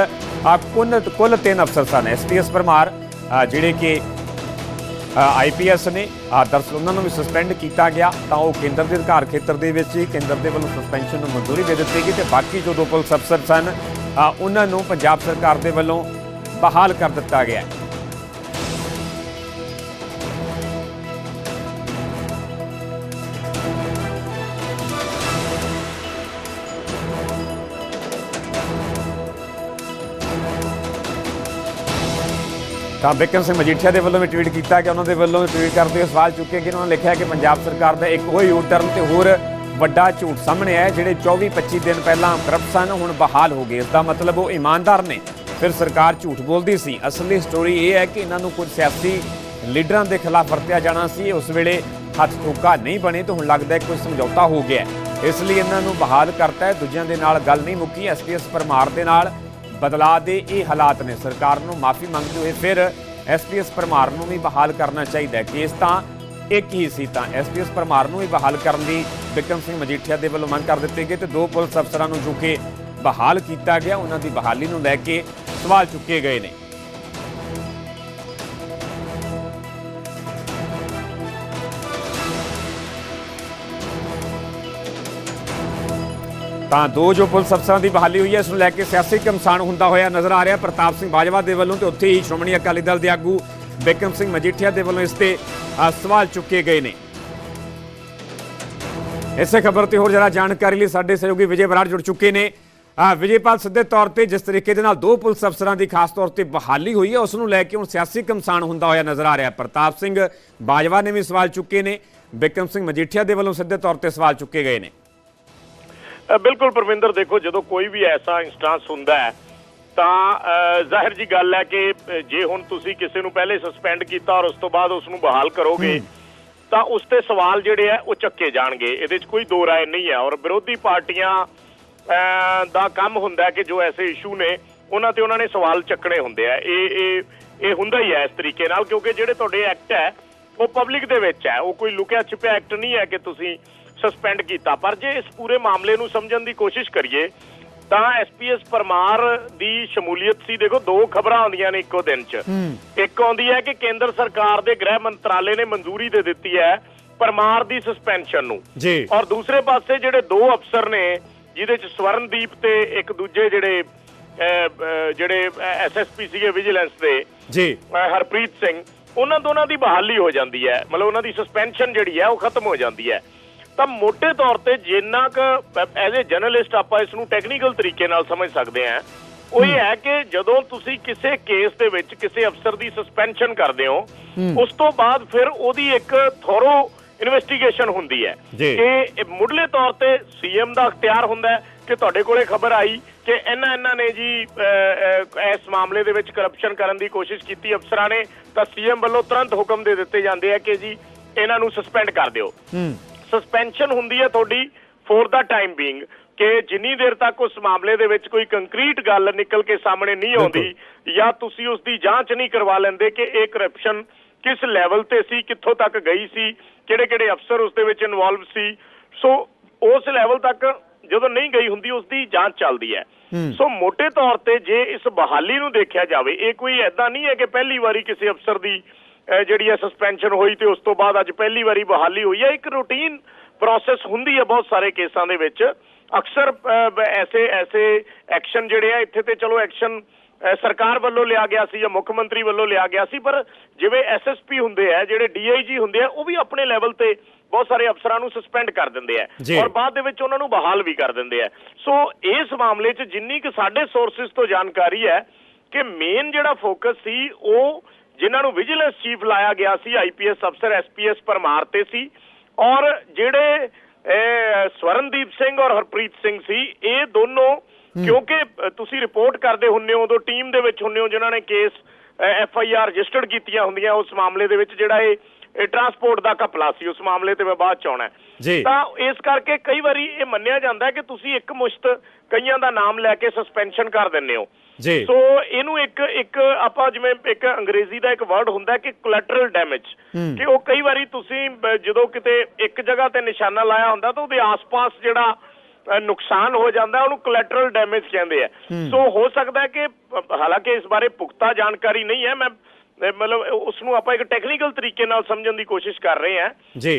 ਆ ਕੁੱਲ ਕੁੱਲ ਤਿੰਨ ਅਫਸਰ ਸਨ। ਐਸਪੀਐਸ ਪਰਮਾਰ ਜਿਹੜੇ ਕਿ ਆਈਪੀਐਸ ਨੇ, ਆ ਦਰਸਲ ਉਹਨਾਂ ਨੂੰ ਵੀ ਸਸਪੈਂਡ ਕੀਤਾ ਗਿਆ। ਤਾਂ ਉਹ ਕੇਂਦਰ ਦੇ ਅਧਿਕਾਰ ਖੇਤਰ ਦੇ ਵਿੱਚ ਹੀ ਕੇਂਦਰ ਦੇ ਵੱਲੋਂ ਸਸਪੈਂਸ਼ਨ ਨੂੰ ਮਨਜ਼ੂਰੀ ਦੇ ਦਿੱਤੀ ਗਈ ਤੇ ਬਾਕੀ ਜੋ ਦੋ ਪੁਲਿਸ ਅਫਸਰ ਸਨ ਉਹਨਾਂ ਨੂੰ ਪੰਜਾਬ ਸਰਕਾਰ ਦੇ ਵੱਲੋਂ ਬਹਾਲ ਕਰ ਦਿੱਤਾ ਗਿਆ। ਹੈ ਤਾਂ ਬਿਕਰਮ ਸਿੰਘ ਮਜੀਠੀਆ ਦੇ ਵੱਲੋਂ ਵੀ ਟਵੀਟ ਕੀਤਾ ਗਿਆ। ਉਹਨਾਂ ਦੇ ਵੱਲੋਂ ਟਵੀਟ ਕਰਦੇ ਹੋਏ ਸਵਾਲ ਚੁੱਕੇ ਕਿ ਉਹਨਾਂ ਨੇ ਲਿਖਿਆ ਕਿ ਪੰਜਾਬ ਸਰਕਾਰ ਦਾ ਇੱਕ ਹੋਰ ਯੂ ਟਰਨ ਤੇ ਹੋਰ ਵੱਡਾ ਝੂਠ ਸਾਹਮਣੇ ਆਇਆ, ਜਿਹੜੇ 24-25 ਦਿਨ ਪਹਿਲਾਂ ਕਰਪਟ ਸਨ, ਹੁਣ ਬਹਾਲ ਹੋ ਗਏ। ਇਸ ਦਾ ਮਤਲਬ ਉਹ ਇਮਾਨਦਾਰ ਨੇ। ਫਿਰ ਸਰਕਾਰ ਝੂਠ ਬੋਲਦੀ ਸੀ। ਅਸਲੀ ਸਟੋਰੀ ਇਹ ਹੈ ਕਿ ਇਹਨਾਂ ਨੂੰ ਕੁਝ ਸਿਆਸੀ ਲੀਡਰਾਂ ਦੇ ਖਿਲਾਫ ਵਰਤਿਆ ਜਾਣਾ ਸੀ। ਉਸ ਵੇਲੇ ਹੱਥ ਠੋਕਾ ਨਹੀਂ ਬਣੇ ਤਾਂ ਹੁਣ ਲੱਗਦਾ ਹੈ ਕੋਈ ਸਮਝੌਤਾ ਹੋ ਗਿਆ। ਇਸ ਲਈ ਇਹਨਾਂ ਨੂੰ ਬਹਾਲ ਕਰਤਾ ਹੈ। ਦੂਜਿਆਂ ਦੇ ਨਾਲ ਗੱਲ ਨਹੀਂ ਮੁੱਕੀ। ਐਸਪੀਐਸ ਪਰਮਾਰ ਦੇ ਨਾਲ ਬਦਲਾਅ ਦੇ ਇਹ ਹਾਲਾਤ ਨੇ। ਸਰਕਾਰ ਨੂੰ ਮਾਫੀ ਮੰਗਦੇ ਹੋਏ ਫਿਰ ਐਸਪੀਐਸ ਪਰਮਾਰ ਨੂੰ ਵੀ ਬਹਾਲ ਕਰਨਾ ਚਾਹੀਦਾ ਹੈ। ਕੇਸ ਤਾਂ ਇੱਕ ਹੀ ਸੀ ਤਾਂ ਐਸਪੀਐਸ ਪਰਮਾਰ ਨੂੰ ਵੀ ਬਹਾਲ ਕਰਨ ਦੀ ਵਿਕਰਮ ਸਿੰਘ ਮਜੀਠੀਆ ਦੇ ਵੱਲੋਂ ਮੰਗ ਕਰ ਦਿੱਤੀ ਗਈ ਤੇ ਦੋ ਪੁਲਿਸ ਅਫਸਰਾਂ ਨੂੰ ਜੋ ਕਿ ਬਹਾਲ ਕੀਤਾ ਗਿਆ, ਉਹਨਾਂ ਦੀ ਬਹਾਲੀ ਨੂੰ ਲੈ ਕੇ ਸਵਾਲ ਚੁੱਕੇ ਗਏ ਨੇ। ਤਾਂ ਦੋ ਜੋ ਪੁਲਿਸ ਅਫਸਰਾਂ ਦੀ ਬਹਾਲੀ ਹੋਈ ਹੈ, ਇਸ ਨੂੰ ਲੈ ਕੇ ਸਿਆਸੀ ਕਮਸਾਨ ਹੁੰਦਾ ਹੋਇਆ ਨਜ਼ਰ ਆ ਰਿਹਾ। ਪ੍ਰਤਾਪ ਸਿੰਘ ਬਾਜਵਾ ਦੇ ਵੱਲੋਂ ਤੇ ਉੱਥੇ ਹੀ ਸ਼੍ਰੋਮਣੀ ਅਕਾਲੀ ਦਲ ਦੇ ਆਗੂ ਬਿਕਰਮ ਸਿੰਘ ਮਜੀਠੀਆ ਦੇ ਵੱਲੋਂ ਇਸ ਤੇ ਸਵਾਲ ਚੁੱਕੇ ਗਏ ਨੇ। ਇਸੇ ਖਬਰ ਤੇ ਹੋਰ ਜਰਾ ਜਾਣਕਾਰੀ ਲਈ ਸਾਡੇ ਸਹਿਯੋਗੀ ਵਿਜੇ ਬਰਾੜ ਜੁੜ ਚੁੱਕੇ ਨੇ। ਵਿਜੇਪਾਲ ਸਿੱਧੇ ਤੌਰ ਤੇ ਜਿਸ ਤਰੀਕੇ ਦੇ ਨਾਲ ਦੋ ਪੁਲਿਸ ਅਫਸਰਾਂ ਦੀ ਖਾਸ ਤੌਰ ਤੇ ਬਹਾਲੀ ਹੋਈ ਹੈ, ਉਸ ਨੂੰ ਲੈ ਕੇ ਹੁਣ ਸਿਆਸੀ ਕਮਸਾਨ ਹੁੰਦਾ ਹੋਇਆ ਨਜ਼ਰ ਆ ਰਿਹਾ। ਪ੍ਰਤਾਪ ਸਿੰਘ ਬਾਜਵਾ ਨੇ ਵੀ ਸਵਾਲ ਚੁੱਕੇ ਨੇ, ਬਿਕਰਮ ਸਿੰਘ ਮਜੀਠੀਆ ਦੇ ਵੱਲੋਂ ਸਿੱਧੇ ਤੌਰ ਤੇ ਸਵਾਲ ਚੁੱਕੇ ਗਏ ਨੇ। ਬਿਲਕੁਲ ਪਰਵਿੰਦਰ ਦੇਖੋ ਜਦੋਂ ਕੋਈ ਵੀ ਐਸਾ ਇੰਸਟੈਂਸ ਹੁੰਦਾ ਹੈ ਤਾਂ ਜ਼ਾਹਿਰ ਜੀ ਗੱਲ ਹੈ ਕਿ ਜੇ ਹੁਣ ਤੁਸੀਂ ਕਿਸੇ ਨੂੰ ਪਹਿਲੇ ਸਸਪੈਂਡ ਕੀਤਾ ਔਰ ਉਸ ਤੋਂ ਬਾਅਦ ਉਸ ਨੂੰ ਬਹਾਲ ਕਰੋਗੇ ਤਾਂ ਉਸ ਤੇ ਸਵਾਲ ਜਿਹੜੇ ਆ ਉਹ ਚੱਕੇ ਜਾਣਗੇ। ਇਹਦੇ 'ਚ ਕੋਈ ਦੋ ਰਾਏ ਨਹੀਂ ਹੈ ਔਰ ਵਿਰੋਧੀ ਪਾਰਟੀਆਂ ਦਾ ਕੰਮ ਹੁੰਦਾ ਕਿ ਜੋ ਐਸੇ ਇਸ਼ੂ ਨੇ ਉਹਨਾਂ ਤੇ ਉਹਨਾਂ ਨੇ ਸਵਾਲ ਚੱਕਣੇ ਹੁੰਦੇ ਆ। ਇਹ ਇਹ ਇਹ ਹੁੰਦਾ ਹੀ ਹੈ ਇਸ ਤਰੀਕੇ ਨਾਲ ਕਿਉਂਕਿ ਜਿਹੜੇ ਤੁਹਾਡੇ ਐਕਟ ਹੈ ਉਹ ਪਬਲਿਕ ਦੇ ਵਿੱਚ ਹੈ। ਉਹ ਕੋਈ ਲੁਕਿਆ ਛਿਪਿਆ ਐਕਟ ਨਹੀਂ ਹੈ ਕਿ ਤੁਸੀਂ ਸਸਪੈਂਡ ਕੀਤਾ। ਪਰ ਜੇ ਇਸ ਪੂਰੇ ਮਾਮਲੇ ਨੂੰ ਸਮਝਣ ਦੀ ਕੋਸ਼ਿਸ਼ ਕਰੀਏ ਤਾਂ ਐਸਪੀਐਸ ਪਰਮਾਰ ਦੀ ਸ਼ਮੂਲੀਅਤ ਸੀ। ਦੇਖੋ ਦੋ ਖਬਰਾਂ ਆਉਂਦੀਆਂ ਨੇ ਇੱਕੋ ਦਿਨ 'ਚ। ਇੱਕ ਆਉਂਦੀ ਹੈ ਕਿ ਕੇਂਦਰ ਸਰਕਾਰ ਦੇ ਗ੍ਰਹਿ ਮੰਤਰਾਲੇ ਨੇ ਮਨਜ਼ੂਰੀ ਦੇ ਦਿੱਤੀ ਹੈ ਪਰਮਾਰ ਦੀ ਸਸਪੈਂਸ਼ਨ ਨੂੰ। ਜੀ। ਔਰ ਦੂਸਰੇ ਪਾਸੇ ਜਿਹੜੇ ਦੋ ਅਫਸਰ ਨੇ ਜਿਹਦੇ 'ਚ ਸਵਰਨਦੀਪ ਤੇ ਇੱਕ ਦੂਜੇ ਜਿਹੜੇ ਜਿਹੜੇ ਐਸਐਸਪੀ ਸੀਗੇ ਵਿਜੀਲੈਂਸ ਦੇ ਜੀ। ਹਰਪ੍ਰੀਤ ਸਿੰਘ ਉਹਨਾਂ ਦੋਨਾਂ ਦੀ ਬਹਾਲੀ ਹੋ ਜਾਂਦੀ ਹੈ। ਮਤਲਬ ਉਹਨਾਂ ਦੀ ਸਸਪੈਂਸ਼ਨ ਜਿਹੜੀ ਹੈ ਉਹ ਖਤਮ ਹੋ ਜਾਂਦੀ ਹੈ। ਤਾਂ ਮੋٹے ਤੌਰ ਤੇ ਜਿੰਨਾ ਕੁ ਐਜ਼ ਅ ਜਰਨਲਿਸਟ ਆਪਾਂ ਇਸ ਨੂੰ ਟੈਕਨੀਕਲ ਤਰੀਕੇ ਨਾਲ ਸਮਝ ਸਕਦੇ ਹਾਂ ਉਹ ਇਹ ਹੈ। ਕਿ ਜਦੋਂ ਤੁਸੀਂ ਕਿਸੇ ਕੇਸ ਦੇ ਵਿੱਚ ਕਿਸੇ ਅਫਸਰ ਦੀ ਸਸਪੈਂਸ਼ਨ ਕਰਦੇ ਹੋ ਉਸ ਤੋਂ ਬਾਅਦ ਫਿਰ ਉਹਦੀ ਇੱਕ ਥੋਰੋ ਇਨਵੈਸਟੀਗੇਸ਼ਨ ਹੁੰਦੀ ਹੈ। ਕਿ ਮੁੱਢਲੇ ਤੌਰ ਤੇ ਸੀਐਮ ਦਾ ਅਖਤਿਆਰ ਹੁੰਦਾ ਕਿ ਤੁਹਾਡੇ ਕੋਲੇ ਖਬਰ ਆਈ ਕਿ ਇਹਨਾਂ ਇਹਨਾਂ ਨੇ ਜੀ ਇਸ ਮਾਮਲੇ ਦੇ ਵਿੱਚ ਕਰਪਸ਼ਨ ਕਰਨ ਦੀ ਕੋਸ਼ਿਸ਼ ਕੀਤੀ ਅਫਸਰਾਂ ਨੇ ਤਾਂ ਸੀਐਮ ਵੱਲੋਂ ਤੁਰੰਤ ਹੁਕਮ ਦੇ ਦਿੱਤੇ ਜਾਂਦੇ ਆ ਕਿ ਜੀ ਇਹਨਾਂ ਨੂੰ ਸਸਪੈਂਡ ਕਰ ਦਿਓ। ਹੂੰ। ਸਸਪੈਂਸ਼ਨ ਹੁੰਦੀ ਹੈ ਤੁਹਾਡੀ ਫੋਰ ਦਾ ਟਾਈਮ ਬੀਇੰਗ ਕਿ ਜਿੰਨੀ ਦੇਰ ਤੱਕ ਉਸ ਮਾਮਲੇ ਦੇ ਵਿੱਚ ਕੋਈ ਕੰਕਰੀਟ ਗੱਲ ਨਿਕਲ ਕੇ ਸਾਹਮਣੇ ਨਹੀਂ ਆਉਂਦੀ ਜਾਂ ਤੁਸੀਂ ਉਸ ਦੀ ਜਾਂਚ ਨਹੀਂ ਕਰਵਾ ਲੈਂਦੇ ਕਿ ਇਹ ਕਰਪਸ਼ਨ ਕਿਸ ਲੈਵਲ ਤੇ ਸੀ ਕਿੱਥੋਂ ਤੱਕ ਗਈ ਸੀ ਕਿਹੜੇ ਕਿਹੜੇ ਅਫਸਰ ਉਸ ਦੇ ਵਿੱਚ ਇਨਵੋਲਵ ਸੀ। ਸੋ ਉਸ ਲੈਵਲ ਤੱਕ ਜਦੋਂ ਨਹੀਂ ਗਈ ਹੁੰਦੀ ਉਸ ਦੀ ਜਾਂਚ ਚੱਲਦੀ ਹੈ। ਸੋ ਮੋٹے ਤੌਰ ਤੇ ਜੇ ਇਸ ਬਹਾਲੀ ਨੂੰ ਦੇਖਿਆ ਜਾਵੇ ਇਹ ਕੋਈ ਐਦਾਂ ਨਹੀਂ ਹੈ ਕਿ ਪਹਿਲੀ ਵਾਰੀ ਕਿਸੇ ਅਫਸਰ ਦੀ ਜਿਹੜੀ ਹੈ ਸਸਪੈਂਸ਼ਨ ਹੋਈ ਤੇ ਉਸ ਤੋਂ ਬਾਅਦ ਅੱਜ ਪਹਿਲੀ ਵਾਰੀ ਬਹਾਲੀ ਹੋਈ ਹੈ। ਇੱਕ ਰੂਟੀਨ ਪ੍ਰੋਸੈਸ ਹੁੰਦੀ ਹੈ ਬਹੁਤ ਸਾਰੇ ਕੇਸਾਂ ਦੇ ਵਿੱਚ। ਅਕਸਰ ਐਸੇ ਐਸੇ ਐਕਸ਼ਨ ਜਿਹੜੇ ਆ ਇੱਥੇ ਤੇ ਚਲੋ ਐਕਸ਼ਨ ਸਰਕਾਰ ਵੱਲੋਂ ਲਿਆ ਗਿਆ ਸੀ ਜਾਂ ਮੁੱਖ ਮੰਤਰੀ ਵੱਲੋਂ ਲਿਆ ਗਿਆ ਸੀ ਪਰ ਜਿਵੇਂ ਐਸਐਸਪੀ ਹੁੰਦੇ ਆ ਜਿਹੜੇ ਡੀਆਈਜੀ ਹੁੰਦੇ ਆ ਉਹ ਵੀ ਆਪਣੇ ਲੈਵਲ ਤੇ ਬਹੁਤ ਸਾਰੇ ਅਫਸਰਾਂ ਨੂੰ ਸਸਪੈਂਡ ਕਰ ਦਿੰਦੇ ਆ। ਔਰ ਬਾਅਦ ਦੇ ਵਿੱਚ ਉਹਨਾਂ ਨੂੰ ਬਹਾਲ ਵੀ ਕਰ ਦਿੰਦੇ ਆ। ਸੋ ਇਸ ਮਾਮਲੇ 'ਚ ਜਿੰਨੀ ਕਿ ਸਾਡੇ ਸੋਰਸਸ ਤੋਂ ਜਾਣਕਾਰੀ ਹੈ ਕਿ ਮੇਨ ਜਿਹੜਾ ਫੋਕਸ ਸੀ ਉਹ ਜਿਨ੍ਹਾਂ ਨੂੰ ਵਿਜੀਲੈਂਸ ਚੀਫ ਲਾਇਆ ਗਿਆ ਸੀ ਆਈਪੀਐਸ ਅਫਸਰ ਐਸਪੀਐਸ ਪਰਮਾਰ ਤੇ ਸੀ। ਔਰ ਜਿਹੜੇ ਸਵਰਨਦੀਪ ਸਿੰਘ ਔਰ ਹਰਪ੍ਰੀਤ ਸਿੰਘ ਸੀ ਇਹ ਦੋਨੋਂ ਕਿਉਂਕਿ ਤੁਸੀਂ ਰਿਪੋਰਟ ਕਰਦੇ ਹੁੰਨੇ ਹੋ ਉਦੋਂ ਟੀਮ ਦੇ ਵਿੱਚ ਹੁੰਨੇ ਹੋ ਜਿਨ੍ਹਾਂ ਨੇ case F I R registered ਕੀਤੀਆਂ ਹੁੰਦੀਆਂ ਉਸ ਮਾਮਲੇ ਦੇ ਵਿੱਚ ਜਿਹੜਾ ਇਹ ਟਰਾਂਸਪੋਰਟ ਦਾ ਘਪਲਾ ਸੀ ਉਸ ਮਾਮਲੇ ਤੇ ਮੈਂ ਬਾਅਦ ਚ ਆਉਣਾ। ਤਾਂ ਇਸ ਕਰਕੇ ਕਈ ਵਾਰੀ ਇਹ ਮੰਨਿਆ ਜਾਂਦਾ ਕਿ ਤੁਸੀਂ ਇੱਕ ਮੁਸ਼ਤ ਕਈਆਂ ਦਾ ਨਾਮ ਲੈ ਕੇ ਸਸਪੈਂਸ਼ਨ ਕਰ ਦਿੰਦੇ ਹੋ। ਜੀ। ਸੋ ਇਹਨੂੰ ਇੱਕ ਇੱਕ ਆਪਾਂ ਜਿਵੇਂ ਇੱਕ ਅੰਗਰੇਜ਼ੀ ਦਾ ਇੱਕ ਵਰਡ ਹੁੰਦਾ ਕਿ ਕੋਲੈਟਰਲ ਡੈਮੇਜ ਕਿ ਉਹ ਕਈ ਵਾਰੀ ਤੁਸੀਂ ਜਦੋਂ ਕਿਤੇ ਇੱਕ ਜਗ੍ਹਾ ਤੇ ਨਿਸ਼ਾਨਾ ਲਾਇਆ ਹੁੰਦਾ ਤਾਂ ਉਹਦੇ ਆਸ-ਪਾਸ ਜਿਹੜਾ ਨੁਕਸਾਨ ਹੋ ਜਾਂਦਾ ਉਹਨੂੰ ਕੋਲੈਟਰਲ ਡੈਮੇਜ ਕਹਿੰਦੇ ਆ। ਸੋ ਹੋ ਸਕਦਾ ਕਿ ਹਾਲਾਂਕਿ ਇਸ ਬਾਰੇ ਪੁਖਤਾ ਜਾਣਕਾਰੀ ਨਹੀਂ ਹੈ ਮੈਂ ਮਤਲਬ ਉਸ ਨੂੰ ਆਪਾਂ ਇੱਕ ਟੈਕਨੀਕਲ ਤਰੀਕੇ ਨਾਲ ਸਮਝਣ ਦੀ ਕੋਸ਼ਿਸ਼ ਕਰ ਰਹੇ ਹਾਂ।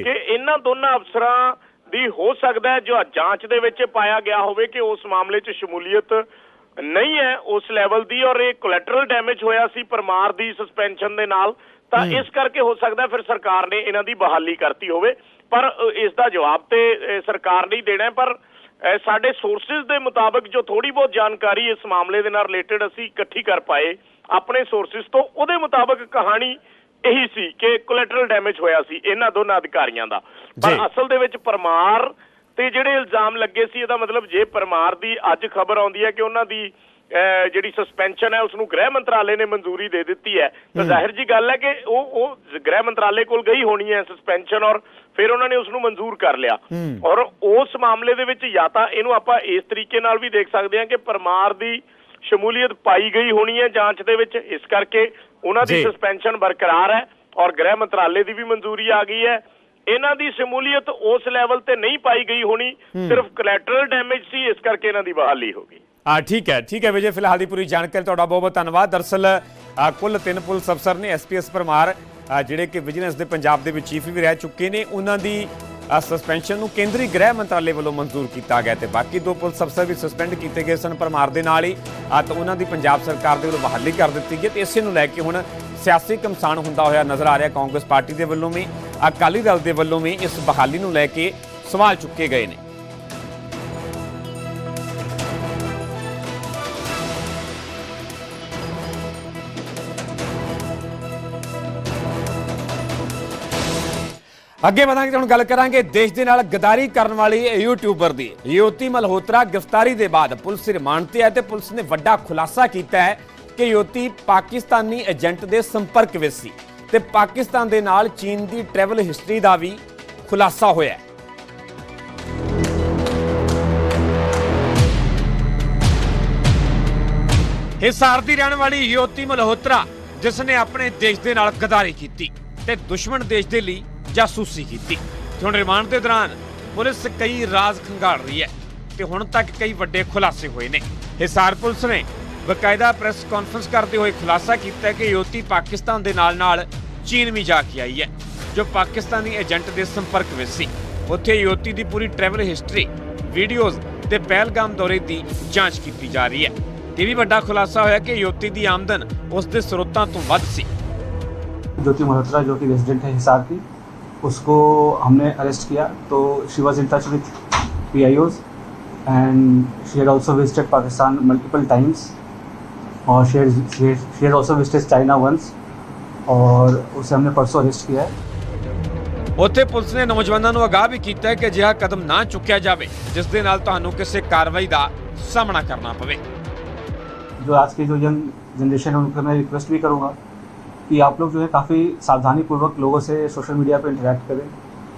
ਕਿ ਇਹਨਾਂ ਦੋਨਾਂ ਅਫਸਰਾਂ ਦੀ ਹੋ ਸਕਦਾ ਹੈ ਜੋ ਜਾਂਚ ਦੇ ਵਿੱਚ ਪਾਇਆ ਗਿਆ ਹੋਵੇ ਕਿ ਉਸ ਮਾਮਲੇ 'ਚ ਸ਼ਮੂਲੀਅਤ ਨਹੀਂ ਹੈ ਉਸ ਲੈਵਲ ਦੀ ਔਰ ਇਹ ਕੋਲੈਟਰਲ ਡੈਮੇਜ ਹੋਇਆ ਸੀ ਪਰਮਾਰ ਦੀ ਸਸਪੈਂਸ਼ਨ ਦੇ ਨਾਲ ਤਾਂ ਇਸ ਕਰਕੇ ਹੋ ਸਕਦਾ ਫਿਰ ਸਰਕਾਰ ਨੇ ਇਹਨਾਂ ਦੀ ਬਹਾਲੀ ਕਰਤੀ ਹੋਵੇ। ਪਰ ਇਸ ਦਾ ਜਵਾਬ ਤੇ ਸਰਕਾਰ ਨਹੀਂ ਦੇਣਾ ਪਰ ਸਾਡੇ ਸੋਰਸਸ ਦੇ ਮੁਤਾਬਕ ਜੋ ਥੋੜੀ ਬਹੁਤ ਜਾਣਕਾਰੀ ਇਸ ਮਾਮਲੇ ਦੇ ਨਾਲ ਰਿਲੇਟਡ ਅਸੀਂ ਇਕੱਠੀ ਕਰ ਪਾਏ ਆਪਣੇ ਸੋਰਸਸ ਤੋਂ ਉਹਦੇ ਮੁਤਾਬਕ ਕਹਾਣੀ ਇਹੀ ਸੀ ਕਿ ਕੋਲੈਟਰਲ ਡੈਮੇਜ ਹੋਇਆ ਸੀ ਇਹਨਾਂ ਦੋਨਾਂ ਅਧਿਕਾਰੀਆਂ ਦਾ। ਪਰ ਅਸਲ ਦੇ ਵਿੱਚ ਪਰਮਾਰ ਤੇ ਜਿਹੜੇ ਇਲਜ਼ਾਮ ਲੱਗੇ ਸੀ ਇਹਦਾ ਮਤਲਬ ਜੇ ਪਰਮਾਰ ਦੀ ਅੱਜ ਖਬਰ ਆਉਂਦੀ ਹੈ ਕਿ ਉਹਨਾਂ ਦੀ ਜਿਹੜੀ ਸਸਪੈਂਸ਼ਨ ਹੈ ਉਸ ਨੂੰ ਗ੍ਰਹਿ ਮੰਤਰਾਲੇ ਨੇ ਮਨਜ਼ੂਰੀ ਦੇ ਦਿੱਤੀ ਹੈ। ਤਾਂ ਜ਼ਾਹਿਰ ਜੀ ਗੱਲ ਹੈ ਕਿ ਉਹ ਉਹ ਗ੍ਰਹਿ ਮੰਤਰਾਲੇ ਕੋਲ ਗਈ ਹੋਣੀ ਹੈ ਸਸਪੈਂਸ਼ਨ ਔਰ ਫਿਰ ਉਹਨਾਂ ਨੇ ਉਸ ਨੂੰ ਮਨਜ਼ੂਰ ਕਰ ਲਿਆ। ਔਰ ਉਸ ਮਾਮਲੇ ਦੇ ਵਿੱਚ ਜਾਂ ਤਾਂ ਇਹਨੂੰ ਆਪਾਂ ਇਸ ਤਰੀਕੇ ਨਾਲ ਵੀ ਦੇਖ ਸਕਦੇ ਹਾਂ ਕਿ ਪਰਮਾਰ ਦੀ ਸ਼ਮੂਲੀਅਤ ਪਾਈ ਗਈ ਹੋਣੀ ਹੈ ਜਾਂਚ ਦੇ ਵਿੱਚ। ਇਸ ਕਰਕੇ ਉਹਨਾਂ ਦੀ। ਸਸਪੈਂਸ਼ਨ ਬਰਕਰਾਰ ਹੈ ਔਰ ਗ੍ਰਹਿ ਮੰਤਰਾਲੇ ਦੀ ਵੀ ਮਨਜ਼ੂਰੀ ਆ ਗਈ ਹੈ। ਇਹਨਾਂ ਦੀ ਸ਼ਮੂਲੀਅਤ ਉਸ ਲੈਵਲ ਤੇ ਨਹੀਂ ਪਾਈ ਗਈ ਹੋਣੀ ਸਿਰਫ ਕੋਲੈਟਰਲ ਡੈਮੇਜ ਸੀ ਇਸ ਕਰਕੇ ਇਹਨਾਂ ਦੀ ਬਹਾਲੀ ਹੋ ਗਈ। ਆ ਠੀਕ ਹੈ ਠੀਕ ਹੈ ਵਿਜੇ ਫਿਲਹਾਲ ਦੀ ਪੂਰੀ ਜਾਣਕਾਰੀ ਤੁਹਾਡਾ ਬਹੁਤ ਬਹੁਤ ਧੰਨਵਾਦ। ਦਰਸਲ ਆ, ਕੁੱਲ ਤਿੰਨ ਪੁਲਿਸ ਅਫਸਰ ਨੇ ਐਸਪੀਐਸ ਪਰਮਾਰ ਜਿਹੜੇ ਕਿ ਵਿਜੀਲੈਂਸ ਦੇ ਪੰਜਾਬ ਦੇ ਵਿੱਚ ਚੀਫ ਵੀ ਰਹਿ ਚੁੱਕੇ ਨੇ ਉਹਨਾਂ ਦੀ ਸਸਪੈਂਸ਼ਨ ਨੂੰ ਕੇਂਦਰੀ ਗ੍ਰਹਿ ਮੰਤਰਾਲੇ ਵੱਲੋਂ ਮਨਜ਼ੂਰ ਕੀਤਾ ਗਿਆ ਤੇ ਬਾਕੀ ਦੋ ਪੁਲਿਸ ਅਫਸਰ ਵੀ ਸਸਪੈਂਡ ਕੀਤੇ ਗਏ ਸਨ ਪਰਮਾਰ ਦੇ ਨਾਲ ਹੀ। ਆ ਤਾਂ ਉਹਨਾਂ ਦੀ ਪੰਜਾਬ ਸਰਕਾਰ ਦੇ ਵੱਲੋਂ ਬਹਾਲੀ ਕਰ ਦਿੱਤੀ ਗਈ ਤੇ ਇਸੇ ਨੂੰ ਲੈ ਕੇ ਹੁਣ ਸਿਆਸੀ ਕਮਸਾਨ ਹੁੰਦਾ ਹੋਇਆ ਨਜ਼ਰ ਆ ਰਿਹਾ ਕਾਂਗਰਸ ਪਾਰਟੀ ਦੇ ਵੱਲੋਂ ਵੀ। ਅਕਾਲੀ ਦਲ ਦੇ ਵੱਲੋਂ ਵੀ ਇਸ ਬਹਾਲੀ ਨੂੰ ਲੈ ਕੇ ਸਵਾਲ ਚੁੱਕੇ ਗਏ ਨੇ। ਅੱਗੇ ਵਧਾਂਗੇ ਤੇ ਹੁਣ ਗੱਲ ਕਰਾਂਗੇ ਦੇਸ਼ ਦੇ ਨਾਲ ਗਦਾਰੀ ਕਰਨ ਵਾਲੀ ਯੂਟਿਊਬਰ ਦੀ। ਯੋਤੀ ਮਲਹੋਤਰਾ ਗ੍ਰਿਫਤਾਰੀ ਦੇ ਬਾਅਦ ਪੁਲਿਸ ਰਿਮਾਂਡ ਤੇ ਹੈ ਤੇ ਪੁਲਿਸ ਨੇ ਵੱਡਾ ਖੁਲਾਸਾ ਕੀਤਾ ਹੈ ਕਿ ਯੋਤੀ ਪਾਕਿਸਤਾਨੀ ਏਜੰਟ ਦੇ ਸੰਪਰਕ ਵਿੱਚ ਸੀ। ਤੇ ਪਾਕਿਸਤਾਨ ਦੇ ਨਾਲ ਚੀਨ ਦੀ ਟਰੈਵਲ ਹਿਸਟਰੀ ਦਾ ਵੀ ਖੁਲਾਸਾ ਹੋਇਆ ਹਿਸਾਰ ਦੀ ਰਹਿਣ ਵਾਲੀ ਯੋਤੀ ਮਲਹੋਤਰਾ, ਜਿਸ ਨੇ ਆਪਣੇ ਦੇਸ਼ ਦੇ ਨਾਲ ਗਦਾਰੀ ਕੀਤੀ ਤੇ ਦੁਸ਼ਮਣ ਦੇਸ਼ ਦੇ ਲਈ ਜਾਸੂਸੀ ਕੀਤੀ। ਹੁਣ ਰਿਮਾਂਡ ਦੇ ਦੌਰਾਨ ਪੁਲਿਸ ਕਈ ਰਾਜ਼ ਖੰਗਾਲ ਰਹੀ ਹੈ ਤੇ ਹੁਣ ਤੱਕ ਕਈ ਵੱਡੇ ਖੁਲਾਸੇ ਹੋਏ ਨੇ। ਹਿਸਾਰ ਪੁਲਿਸ ਨੇ ਬਕਾਇਦਾ ਪ੍ਰੈਸ ਕਾਨਫਰੰਸ ਕਰਦੇ ਹੋਏ ਖੁਲਾਸਾ ਕੀਤਾ ਕਿ ਯੋਤੀ ਪਾਕਿਸਤਾਨ ਦੇ ਨਾਲ-ਨਾਲ ਚੀਨ ਵੀ ਜਾ ਕੇ ਆਈ ਹੈ ਜੋ ਪਾਕਿਸਤਾਨੀ ਏਜੰਟ ਦੇ ਸੰਪਰਕ ਵਿੱਚ ਸੀ ਉੱਥੇ ਯੋਤੀ ਦੀ ਪੂਰੀ ਟਰੈਵਲ ਹਿਸਟਰੀ ਵੀਡੀਓਜ਼ ਤੇ ਪਹਿਲਗਾਮ ਦੌਰੇ ਦੀ ਜਾਂਚ ਕੀਤੀ ਜਾ ਰਹੀ ਹੈ ਇਹ ਵੀ ਵੱਡਾ ਖੁਲਾਸਾ ਹੋਇਆ ਕਿ ਯੋਤੀ ਦੀ ਆਮਦਨ ਉਸ ਦੇ ਸਰੋਤਾਂ ਤੋਂ ਵੱਧ ਸੀ ज्योति मल्होत्रा जो कि रेजिडेंट है हिसार की उसको हमने अरेस्ट किया तो she was in touch with P I Os and she had also visited Pakistan multiple times और she had also visited China once और उसे हमने परसों अरेस्ट किया है ਉੱਥੇ ਪੁਲਿਸ ਨੇ ਨੌਜਵਾਨਾਂ ਨੂੰ ਅਗਾਹ ਵੀ ਕੀਤਾ ਹੈ ਕਿ ਅਜਿਹਾ ਕਦਮ ਨਾ ਚੁੱਕਿਆ ਜਾਵੇ ਜਿਸ ਦੇ ਨਾਲ ਤੁਹਾਨੂੰ ਕਿਸੇ ਕਾਰਵਾਈ ਦਾ ਸਾਹਮਣਾ ਕਰਨਾ ਪਵੇ जो आज की जो यंग जनरेशन है उनको मैं रिक्वेस्ट भी करूँगा कि आप लोग जो है काफ़ी सावधानी पूर्वक लोगों से सोशल मीडिया पे इंटरेक्ट करें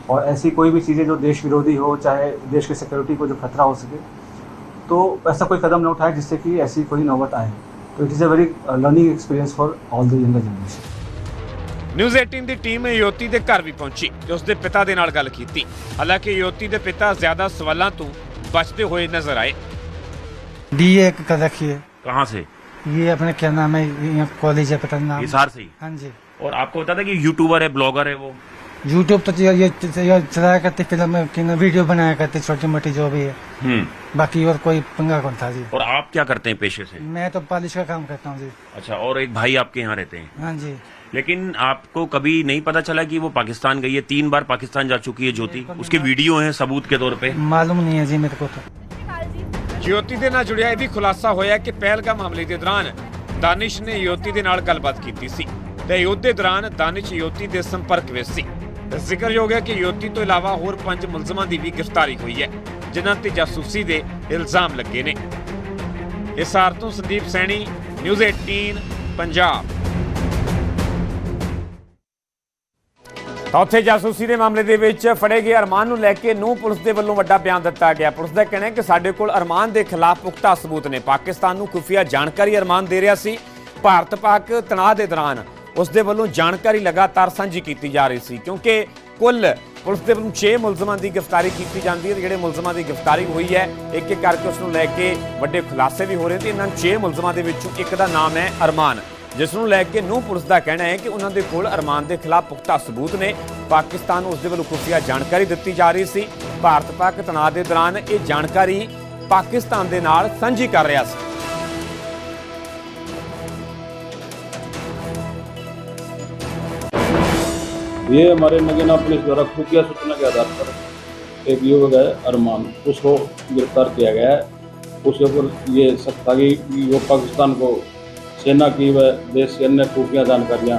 और ऐसी कोई भी चीज़ें जो देश विरोधी हो चाहे देश की सिक्योरिटी को जो खतरा हो सके तो ऐसा कोई कदम न उठाए जिससे कि ऐसी कोई नौबत आए तो it is a very learning experience for all the younger generation news 18 the team ਯੋਤੀ ਦੇ ਘਰ ਵੀ ਪਹੁੰਚੀ ਤੇ ਉਸ ਦੇ ਪਿਤਾ ਦੇ ਨਾਲ ਗੱਲ ਕੀਤੀ ਹਾਲਾਂਕਿ ਯੋਤੀ ਦੇ ਪਿਤਾ ਜ਼ਿਆਦਾ ਸਵਾਲਾਂ ਤੋਂ ਬਚਦੇ ਹੋਏ ਨਜ਼ਰ ਆਏ डीए कर रखी है कहाँ से ये अपने क्या नाम है यहाँ कॉलेज है पता नहीं नाम हिसार से ही हाँ जी और आपको बता था कि यूट्यूबर है ब्लॉगर है वो यूट्यूब तो ये ये ये चलाया करते फिल्म की ना वीडियो बनाया करते छोटी मोटी जो भी है हम्म बाकी और कोई पंगा कौन था जी और आप क्या करते हैं पेशे से मैं तो पालिश का काम करता हूँ जी अच्छा और एक भाई आपके यहाँ रहते हैं हाँ जी लेकिन आपको कभी नहीं पता चला कि वो पाकिस्तान गई है तीन बार पाकिस्तान जा चुकी है ज्योति उसके वीडियो हैं सबूत के तौर पे मालूम नहीं है जी मेरे को तो ਯੋਤੀ ਦੇ ਨਾਲ ਜੁੜਿਆ ਇਹ ਵੀ ਖੁਲਾਸਾ ਹੋਇਆ ਕਿ ਪਹਿਲਗਾਮ ਹਮਲੇ ਦੇ ਦੌਰਾਨ ਦਾਨਿਸ਼ ਨੇ ਯੋਤੀ ਦੇ ਨਾਲ ਗੱਲਬਾਤ ਕੀਤੀ ਸੀ ਤੇ ਯੁੱਧ ਦੇ ਦੌਰਾਨ ਦਾਨਿਸ਼ ਯੋਤੀ ਦੇ ਸੰਪਰਕ ਵਿੱਚ ਸੀ ਤੇ ਜ਼ਿਕਰਯੋਗ ਹੈ ਕਿ ਯੋਤੀ ਤੋਂ ਇਲਾਵਾ ਹੋਰ ਪੰਜ ਮੁਲਜ਼ਮਾਂ ਦੀ ਵੀ ਗ੍ਰਿਫਤਾਰੀ ਹੋਈ ਹੈ ਜਿਨ੍ਹਾਂ ਤੇ ਜਾਸੂਸੀ ਦੇ ਇਲਜ਼ਾਮ ਲੱਗੇ ਨੇ ਹਿਸਾਰ ਤੋਂ ਸੰਦੀਪ ਸੈਣੀ ਨਿਊਜ਼ 18 ਪੰਜਾਬ ਤਾਂ ਉੱਥੇ ਜਾਸੂਸੀ ਦੇ ਮਾਮਲੇ ਦੇ ਵਿੱਚ ਫੜੇ ਗਏ ਅਰਮਾਨ ਨੂੰ ਲੈ ਕੇ ਨੂੰ ਪੁਲਿਸ ਦੇ ਵੱਲੋਂ ਵੱਡਾ ਬਿਆਨ ਦਿੱਤਾ ਗਿਆ। ਪੁਲਿਸ ਦਾ ਕਹਿਣਾ ਹੈ ਕਿ ਸਾਡੇ ਕੋਲ ਅਰਮਾਨ ਦੇ ਖਿਲਾਫ ਪੁਖਤਾ ਸਬੂਤ ਨੇ। ਪਾਕਿਸਤਾਨ ਨੂੰ ਖੁਫੀਆ ਜਾਣਕਾਰੀ ਅਰਮਾਨ ਦੇ ਰਿਹਾ ਸੀ। ਭਾਰਤ ਪਾਕ ਤਣਾਅ ਦੇ ਦੌਰਾਨ ਉਸ ਦੇ ਵੱਲੋਂ ਜਾਣਕਾਰੀ ਲਗਾਤਾਰ ਸਾਂਝੀ ਕੀਤੀ ਜਾ ਰਹੀ ਸੀ ਕਿਉਂਕਿ ਕੁੱਲ ਪੁਲਿਸ ਦੇ ਵੱਲੋਂ 6 ਮੁਲਜ਼ਮਾਂ ਦੀ ਗ੍ਰਿਫਤਾਰੀ ਕੀਤੀ ਜਾਂਦੀ ਹੈ ਤੇ ਜਿਹੜੇ ਮੁਲਜ਼ਮਾਂ ਦੀ ਗ੍ਰਿਫਤਾਰੀ ਹੋਈ ਹੈ ਇੱਕ ਇੱਕ ਕਰਕੇ ਉਸ ਨੂੰ ਲੈ ਕੇ ਵੱਡੇ ਖੁਲਾਸੇ ਵੀ ਹੋ ਰਹੇ ਤੇ ਇਹਨਾਂ 6 ਮੁਲਜ਼ਮਾਂ ਦੇ ਵਿੱਚੋਂ ਇੱਕ ਦਾ ਨਾਮ ਹੈ ਅਰਮਾਨ। ਜਿਸ ਨੂੰ ਲੈ ਕੇ ਨੂੰ ਪੁਲਿਸ ਦਾ ਕਹਿਣਾ ਹੈ ਕਿ ਉਹਨਾਂ ਦੇ ਕੋਲ ਅਰਮਾਨ ਦੇ ਖਿਲਾਫ ਪੁਖਤਾ ਸਬੂਤ ਨੇ ਪਾਕਿਸਤਾਨ ਨੂੰ ਉਸ ਦੇ ਵੱਲੋਂ ਖੁਫੀਆ ਜਾਣਕਾਰੀ ਦਿੱਤੀ ਜਾ ਰਹੀ ਸੀ ਭਾਰਤ ਪਾਕ ਤਣਾਅ ਦੇ ਦੌਰਾਨ ਇਹ ਜਾਣਕਾਰੀ ਪਾਕਿਸਤਾਨ ਦੇ ਨਾਲ ਸਾਂਝੀ ਕਰ ਰਿਹਾ ਸੀ ये हमारे नगीना पुलिस द्वारा खुफिया सूचना के आधार पर एक युवक है अरमान उसको गिरफ्तार किया गया है उसके ऊपर ये शक था कि वो पाकिस्तान को सेना की व देश की अन्य खुफिया जानकारियाँ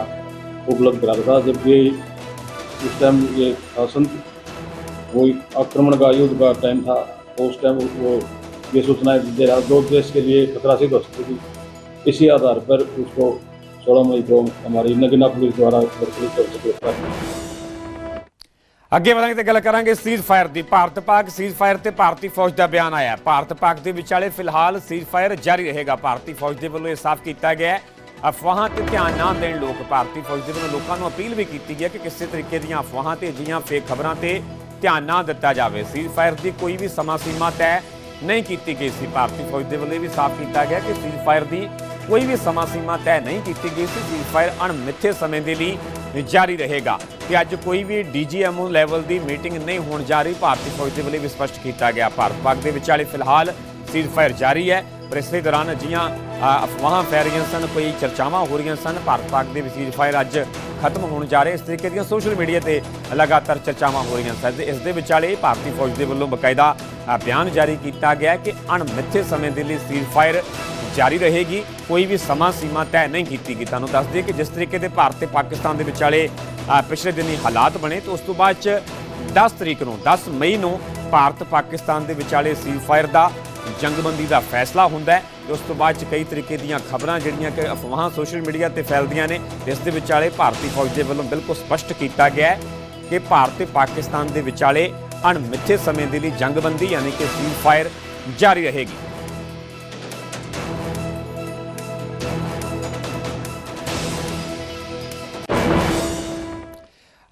उपलब्ध करा था जब ये उस टाइम ये शासन वो आक्रमण का युद्ध का टाइम था तो उस टाइम वो ये सूचनाएं दे रहा जो देश के लिए खतरा सिद्ध हो सकती थी इसी आधार पर उसको सोलह मई को हमारी नगीना पुलिस द्वारा बरकरी कर से गिरफ्तार किया ਅੱਗੇ ਵਧਾਂਗੇ ਤੇ ਗੱਲ ਕਰਾਂਗੇ ਸੀਜ਼ ਫਾਇਰ ਦੀ। ਭਾਰਤ ਪਾਕ ਸੀਜ਼ ਫਾਇਰ ਤੇ ਭਾਰਤੀ ਫੌਜ ਦਾ ਬਿਆਨ ਆਇਆ। ਭਾਰਤ ਪਾਕ ਦੇ ਵਿਚਾਲੇ ਫਿਲਹਾਲ ਸੀਜ਼ ਫਾਇਰ ਜਾਰੀ ਰਹੇਗਾ। ਭਾਰਤੀ ਫੌਜ ਦੇ ਵੱਲੋਂ ਇਹ ਸਾਫ਼ ਕੀਤਾ ਗਿਆ ਹੈ। ਅਫਵਾਹਾਂ ਤੇ ਧਿਆਨ ਨਾ ਦੇਣ ਲੋਕ ਭਾਰਤੀ ਫੌਜ ਦੇ ਵੱਲੋਂ ਲੋਕਾਂ ਨੂੰ ਅਪੀਲ ਵੀ ਕੀਤੀ ਗਈ ਹੈ ਕਿ ਕਿਸੇ ਤਰੀਕੇ ਦੀਆਂ ਅਫਵਾਹਾਂ ਤੇ ਅਜਿਹੀਆਂ ਫੇਕ ਖਬਰਾਂ ਤੇ ਧਿਆਨ ਨਾ ਦਿੱਤਾ ਜਾਵੇ। ਸੀਜ਼ ਫਾਇਰ ਦੀ ਕੋਈ ਵੀ ਸਮਾਂ ਸੀਮਾ ਤੈਅ ਨਹੀਂ ਕੀਤੀ ਗਈ ਸੀ। ਭਾਰਤੀ ਫੌਜ ਦੇ ਵੱਲੋਂ ਇਹ ਵੀ ਸਾਫ਼ ਕੀਤਾ ਗਿਆ ਕਿ ਸੀਜ਼ ਫਾਇਰ ਦੀ ਕੋਈ ਵੀ ਸਮਾਂ ਸੀਮਾ ਤੈਅ ਨਹੀਂ ਕੀਤੀ ਗਈ ਸੀ। ਸੀਜ਼ ਫਾਇਰ ਅਣਮਿੱਥੇ ਸਮੇਂ ਦੇ ਲਈ ਜਾਰੀ ਰਹੇਗਾ। ਕਿ ਅੱਜ ਕੋਈ ਵੀ ਡੀਜੀਐਮਓ ਲੈਵਲ ਦੀ ਮੀਟਿੰਗ ਨਹੀਂ ਹੋਣ ਜਾ ਰਹੀ। ਭਾਰਤੀ ਫੌਜ ਦੇ ਵੱਲੋਂ ਵੀ ਸਪਸ਼ਟ ਕੀਤਾ ਗਿਆ। ਭਾਰਤ ਪਾਕ ਦੇ ਵਿਚਾਲੇ ਫਿਲਹਾਲ ਸੀਜ਼ ਫਾਇਰ ਜਾਰੀ ਹੈ। ਪਰ ਇਸੇ ਦੌਰਾਨ ਅਜਿਹੀਆਂ ਅਫਵਾਹਾਂ ਫੈਲ ਰਹੀਆਂ ਸਨ, ਕੋਈ ਚਰਚਾਵਾਂ ਹੋ ਰਹੀਆਂ ਸਨ। ਭਾਰਤ ਪਾਕ ਦੇ ਵਿੱਚ ਸੀਜ਼ ਫਾਇਰ ਅੱਜ ਖਤਮ ਹੋਣ ਜਾ ਰਹੇ। ਇਸ ਤਰੀਕੇ ਦੀਆਂ ਸੋਸ਼ਲ ਮੀਡੀਆ ਤੇ ਲਗਾਤਾਰ ਚਰਚਾਵਾਂ ਹੋ ਰਹੀਆਂ ਸਨ। ਤੇ ਇਸ ਦੇ ਵਿਚਾਲੇ ਭਾਰਤੀ ਫੌਜ ਦੇ ਵੱਲੋਂ ਬਕਾਇਦਾ ਬਿਆਨ ਜਾਰੀ ਕੀਤਾ ਗਿਆ ਕਿ ਅਣਮਿੱਥੇ ਸਮੇਂ ਦੇ ਲਈ ਸੀਜ਼ ਫਾਇਰ ਜਾਰੀ ਰਹੇਗੀ। ਕੋਈ ਵੀ ਸਮਾਂ ਸੀਮਾ ਤੈਅ ਨਹੀਂ ਕੀਤੀ ਗਈ। ਤੁਹਾਨੂੰ ਦੱਸ ਦਈਏ ਕਿ ਜਿਸ ਤਰੀਕੇ ਦੇ ਭਾਰਤ ਤੇ ਪਾਕਿਸਤਾਨ ਦੇ ਵਿਚਾਲੇ ਪਿਛਲੇ ਦਿਨੀ ਹਾਲਾਤ ਬਣੇ, ਤੇ ਉਸ ਤੋਂ ਬਾਅਦ ਚ 10 ਤਰੀਕ ਨੂੰ 10 ਮਈ ਨੂੰ ਭਾਰਤ ਪਾਕਿਸਤਾਨ ਦੇ ਵਿਚਾਲੇ ਸੀਜ਼ ਫਾਇਰ ਦਾ ਜੰਗਬੰਦੀ ਦਾ ਫੈਸਲਾ ਹੁੰਦਾ ਹੈ ਉਸ ਤੋਂ ਬਾਅਦ ਚ ਕਈ ਤਰੀਕੇ ਦੀਆਂ ਖਬਰਾਂ ਜਿਹੜੀਆਂ ਕਿ ਅਫਵਾਹਾਂ ਸੋਸ਼ਲ ਮੀਡੀਆ ਤੇ ਫੈਲਦੀਆਂ ਨੇ ਇਸ ਦੇ ਵਿਚਾਲੇ ਭਾਰਤੀ ਫੌਜ ਦੇ ਵੱਲੋਂ ਬਿਲਕੁਲ ਸਪਸ਼ਟ ਕੀਤਾ ਗਿਆ ਹੈ ਕਿ ਭਾਰਤ ਤੇ ਪਾਕਿਸਤਾਨ ਦੇ ਵਿਚਾਲੇ ਅਣਮਿੱਥੇ ਸਮੇਂ ਦੇ ਲਈ ਜੰਗਬੰਦੀ, ਯਾਨੀ ਕਿ ਸੀਜ਼ ਫਾਇਰ ਜਾਰੀ ਰਹੇਗੀ।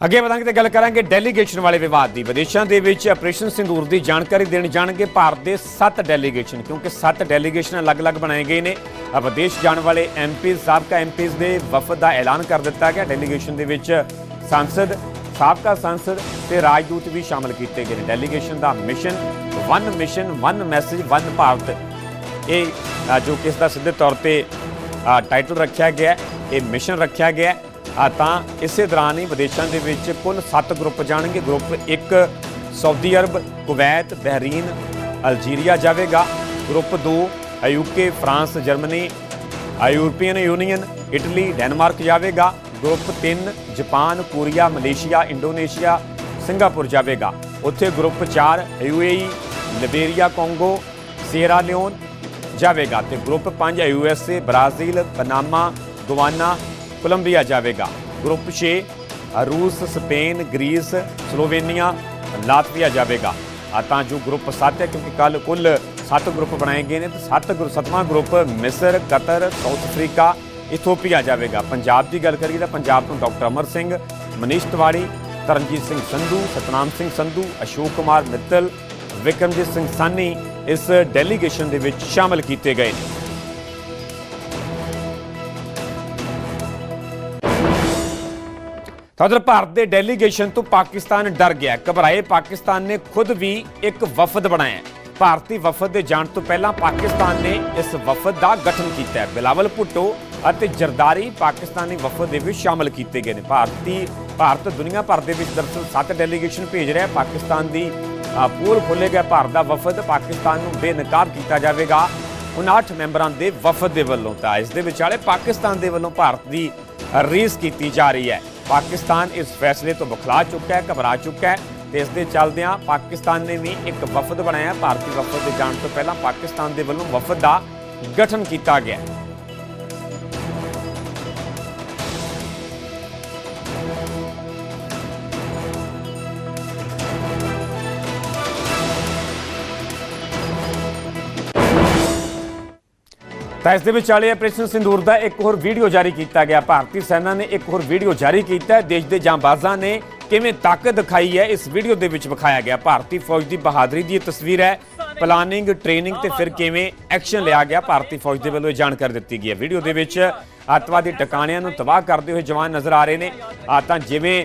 ਅੱਗੇ ਵਧਾਂਗੇ ਤੇ ਗੱਲ ਕਰਾਂਗੇ ਡੈਲੀਗੇਸ਼ਨ ਵਾਲੇ ਵਿਵਾਦ ਦੀ। ਵਿਦੇਸ਼ਾਂ ਦੇ ਵਿੱਚ ਆਪਰੇਸ਼ਨ ਸਿੰਦੂਰ ਦੀ ਜਾਣਕਾਰੀ ਦੇਣ ਜਾਣਗੇ ਭਾਰਤ ਦੇ 7 ਡੈਲੀਗੇਸ਼ਨ ਕਿਉਂਕਿ 7 ਡੈਲੀਗੇਸ਼ਨ ਅਲੱਗ-ਅਲੱਗ ਬਣਾਏ ਗਏ ਨੇ। ਵਿਦੇਸ਼ ਜਾਣ ਵਾਲੇ ਐਮਪੀਜ਼ ਸਾਬਕਾ ਐਮਪੀਜ਼ ਦੇ ਵਫਦ ਦਾ ਐਲਾਨ ਕਰ ਦਿੱਤਾ ਗਿਆ। ਡੈਲੀਗੇਸ਼ਨ ਦੇ ਵਿੱਚ ਸੰਸਦ, ਸਾਬਕਾ ਸੰਸਦ ਤੇ ਰਾਜਦੂਤ ਵੀ ਸ਼ਾਮਲ ਕੀਤੇ ਗਏ ਨੇ। ਡੈਲੀਗੇਸ਼ਨ ਦਾ mission one mission one message one Bharat. ਇਹ ਜੋ ਕਿ ਇਸ ਦਾ ਸਿੱਧੇ ਤੌਰ ਤੇ ਟਾਈਟਲ ਰੱਖਿਆ ਗਿਆ ਇਹ ਮਿਸ਼ਨ ਰੱਖਿਆ ਗਿਆ ਤਾਂ ਇਸੇ ਦੌਰਾਨ ਹੀ ਵਿਦੇਸ਼ਾਂ ਦੇ ਵਿੱਚ ਕੁੱਲ 7 ਗਰੁੱਪ ਜਾਣਗੇ। Group 1 Saudi Arab, Kuwait, Bahrain, Algeria ਜਾਵੇਗਾ। Group 2 UK, France, Germany, European Union, Italy, Denmark ਜਾਵੇਗਾ। Group 3 Japan, Korea, Malaysia, Indonesia, Singapore ਜਾਵੇਗਾ। ਉੱਥੇ group 4 UAE, Liberia, Congo Sierra Leone ਜਾਵੇਗਾ। ਤੇ group 5 USA, Brazil, Panama Guyana Colombia ਜਾਵੇਗਾ। Group 6 ਰੂਸ, Spain, Greece, Slovenia, Latvia ਜਾਵੇਗਾ। ਆ ਤਾਂ ਜੋ ਗਰੁੱਪ 7 ਹੈ, ਕਿਉਂਕਿ ਕੱਲ ਕੁੱਲ 7 ਗਰੁੱਪ ਬਣਾਏ ਗਏ ਨੇ ਤੇ 7 ਗਰੁੱਪ ਸੱਤਵਾਂ ਗਰੁੱਪ ਮਿਸਰ, ਕਤਰ, ਸਾਊਥ ਅਫਰੀਕਾ, ਇਥੋਪੀਆ ਜਾਵੇਗਾ। ਪੰਜਾਬ ਦੀ ਗੱਲ ਕਰੀਏ ਤਾਂ ਪੰਜਾਬ ਤੋਂ ਡਾਕਟਰ ਅਮਰ ਸਿੰਘ, ਮਨੀਸ਼ ਤਿਵਾੜੀ, ਤਰਨਜੀਤ ਸਿੰਘ ਸੰਧੂ, ਸਤਨਾਮ ਸਿੰਘ ਸੰਧੂ, ਅਸ਼ੋਕ ਕੁਮਾਰ ਮਿੱਤਲ, ਵਿਕਰਮਜੀਤ ਸਿੰਘ ਸਾਨੀ ਇਸ ਡੈਲੀਗੇਸ਼ਨ ਦੇ ਵਿੱਚ ਸ਼ਾਮਲ ਕੀਤੇ ਗਏ ਨੇ। ਤਾਂ ਉਧਰ ਭਾਰਤ ਦੇ ਡੈਲੀਗੇਸ਼ਨ ਤੋਂ ਪਾਕਿਸਤਾਨ ਡਰ ਗਿਆ ਘਬਰਾਏ, ਪਾਕਿਸਤਾਨ ਨੇ ਖੁਦ ਵੀ ਇੱਕ ਵਫਦ ਬਣਾਇਆ ਭਾਰਤੀ ਵਫਦ ਦੇ ਜਾਣ ਤੋਂ ਪਹਿਲਾਂ ਪਾਕਿਸਤਾਨ ਨੇ ਇਸ ਵਫਦ ਦਾ ਗਠਨ ਕੀਤਾ ਹੈ। ਬਿਲਾਵਲ ਭੁੱਟੋ ਅਤੇ ਜਰਦਾਰੀ ਪਾਕਿਸਤਾਨੀ ਵਫਦ ਦੇ ਵਿੱਚ ਸ਼ਾਮਲ ਕੀਤੇ ਗਏ ਨੇ। ਭਾਰਤੀ, ਭਾਰਤ ਦੁਨੀਆ ਭਰ ਦੇ ਵਿੱਚ ਦਰਅਸਲ ਸੱਤ ਡੈਲੀਗੇਸ਼ਨ ਭੇਜ ਰਿਹਾ ਹੈ। ਪਾਕਿਸਤਾਨ ਦੀ ਪੂਰ ਪੋਲ ਖੋਲ੍ਹੇ ਭਾਰਤ ਦਾ ਵਫਦ ਪਾਕਿਸਤਾਨ ਨੂੰ ਬੇਨਕਾਬ ਕੀਤਾ ਜਾਵੇਗਾ। 59 ਮੈਂਬਰਾਂ ਦੇ ਵਫਦ ਦੇ ਵੱਲੋਂ ਤਾਂ ਇਸ ਦੇ ਵਿਚਾਲੇ ਪਾਕਿਸਤਾਨ ਦੇ ਵੱਲੋਂ ਭਾਰਤ ਦੀ ਰੀਸ ਕੀਤੀ ਜਾ ਰਹੀ ਹੈ। ਪਾਕਿਸਤਾਨ ਇਸ ਫੈਸਲੇ ਤੋਂ ਬਖਲਾ ਚੁੱਕਾ ਹੈ, ਘਬਰਾ ਚੁੱਕਾ ਹੈ ਤੇ ਇਸ ਦੇ ਚੱਲਦਿਆਂ ਪਾਕਿਸਤਾਨ ਨੇ ਵੀ ਇੱਕ ਵਫਦ ਬਣਾਇਆ ਭਾਰਤੀ ਵਫਦ ਦੇ ਜਾਣ ਤੋਂ ਪਹਿਲਾਂ ਪਾਕਿਸਤਾਨ ਦੇ ਵੱਲੋਂ ਵਫਦ ਦਾ ਗਠਨ ਕੀਤਾ ਗਿਆ ਤਾਂ ਇਸ ਦੇ ਵਿਚਾਲੇ ਆਪਰੇਸ਼ਨ ਸਿੰਦੂਰ ਦਾ ਇੱਕ ਹੋਰ ਵੀਡੀਓ ਜਾਰੀ ਕੀਤਾ ਗਿਆ। ਭਾਰਤੀ ਸੈਨਾ ਨੇ ਇੱਕ ਹੋਰ ਵੀਡੀਓ ਜਾਰੀ ਕੀਤਾ। ਦੇਸ਼ ਦੇ ਜਾਂਬਾਜ਼ਾਂ ਨੇ ਕਿਵੇਂ ਤਾਕਤ ਦਿਖਾਈ ਹੈ, ਇਸ ਵੀਡੀਓ ਦੇ ਵਿੱਚ ਵਿਖਾਇਆ ਗਿਆ। ਭਾਰਤੀ ਫੌਜ ਦੀ ਬਹਾਦਰੀ ਦੀ ਇਹ ਤਸਵੀਰ ਹੈ। ਪਲਾਨਿੰਗ ਟ੍ਰੇਨਿੰਗ ਤੇ ਫਿਰ ਕਿਵੇਂ ਐਕਸ਼ਨ ਲਿਆ ਗਿਆ, ਭਾਰਤੀ ਫੌਜ ਦੇ ਵੱਲੋਂ ਇਹ ਜਾਣਕਾਰੀ ਦਿੱਤੀ ਗਈ ਹੈ। ਵੀਡੀਓ ਦੇ ਵਿੱਚ ਅੱਤਵਾਦੀ ਟਿਕਾਣਿਆਂ ਨੂੰ ਤਬਾਹ ਕਰਦੇ ਹੋਏ ਜਵਾਨ ਨਜ਼ਰ ਆ ਰਹੇ ਨੇ। ਆ ਤਾਂ ਜਿਵੇਂ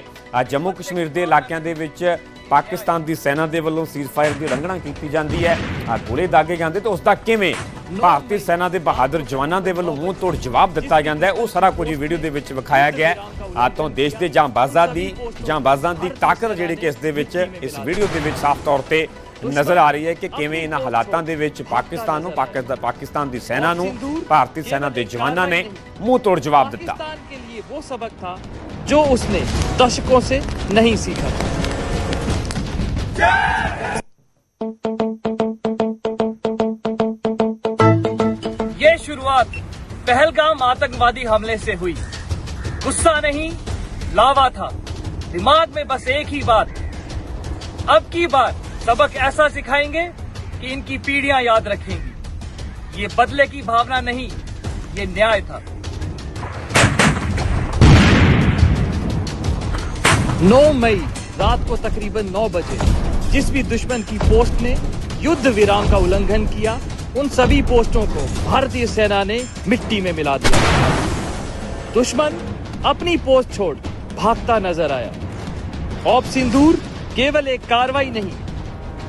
ਜੰਮੂ ਕਸ਼ਮੀਰ ਦੇ ਇਲਾਕਿਆਂ ਦੇ ਵਿੱਚ ਪਾਕਿਸਤਾਨ ਦੀ ਸੈਨਾ ਦੇ ਵੱਲੋਂ ਸੀਜ਼ਫਾਇਰ ਦੀ ਉਲੰਘਣਾ ਕੀਤੀ ਜਾਂਦੀ ਹੈ। ਆ ਗੋਲੇ ਦਾਗੇ ਜਾਂਦੇ ਤੇ ਉਸ ਦਾ ਕਿਵੇਂ? ਭਾਰਤੀ ਸੈਨਾ ਦੇ ਬਹਾਦਰ ਜਵਾਨਾਂ ਦੇ ਵੱਲੋਂ ਮੂੰਹ ਤੋੜ ਜਵਾਬ ਦਿੱਤਾ ਜਾਂਦਾ ਉਹ ਸਾਰਾ ਕੁਝ ਵੀਡੀਓ ਦੇ ਵਿੱਚ ਵਿਖਾਇਆ ਗਿਆ ਆ ਤੋਂ ਦੇਸ਼ ਦੇ ਜਾਂਬਾਜ਼ਾਂ ਦੀ ਜਾਂਬਾਜ਼ਾਂ ਦੀ ਤਾਕਤ ਜਿਹੜੀ ਕਿ ਇਸ ਦੇ ਵਿੱਚ, ਇਸ ਵੀਡੀਓ ਦੇ ਵਿੱਚ ਸਾਫ਼ ਤੌਰ ਤੇ ਨਜ਼ਰ ਆ ਰਹੀ ਹੈ ਕਿ ਕਿਵੇਂ ਇਹਨਾਂ ਹਾਲਾਤਾਂ ਦੇ ਵਿੱਚ ਪਾਕਿਸਤਾਨ ਨੂੰ ਪਾਕਿਸਤਾਨ ਪਾਕਿਸਤਾਨ ਦੀ ਸੈਨਾ ਨੂੰ, ਭਾਰਤੀ ਸੈਨਾ ਦੇ ਜਵਾਨਾਂ ਨੇ ਮੂੰਹ ਤੋੜ ਜਵਾਬ ਦਿੱਤਾ। ਜੋ ਉਸਨੇ ਦਸ਼ਕੋਂ ਸੇ ਨਹੀਂ ਸਿੱਖਾ। ये शुरुआत पहलगाम आतंकवादी हमले से हुई। गुस्सा नहीं, लावा था। दिमाग में बस एक ही बात। अब की बार सबक ऐसा सिखाएँगे कि इनकी पीढ़ियाँ याद रखेंगी। ये बदले की भावना नहीं, ये न्याय था। नौ मई, रात को तकरीबन नौ बजे। जिस भी दुश्मन की पोस्ट ने युद्ध विराम का उल्लंघन किया, उन सभी पोस्टों को भारतीय सेना ने मिट्टी में मिला दिया। दुश्मन अपनी पोस्ट छोड़ भागता नज़र आया। ऑप सिंदूर केवल एक कार्रवाई नहीं,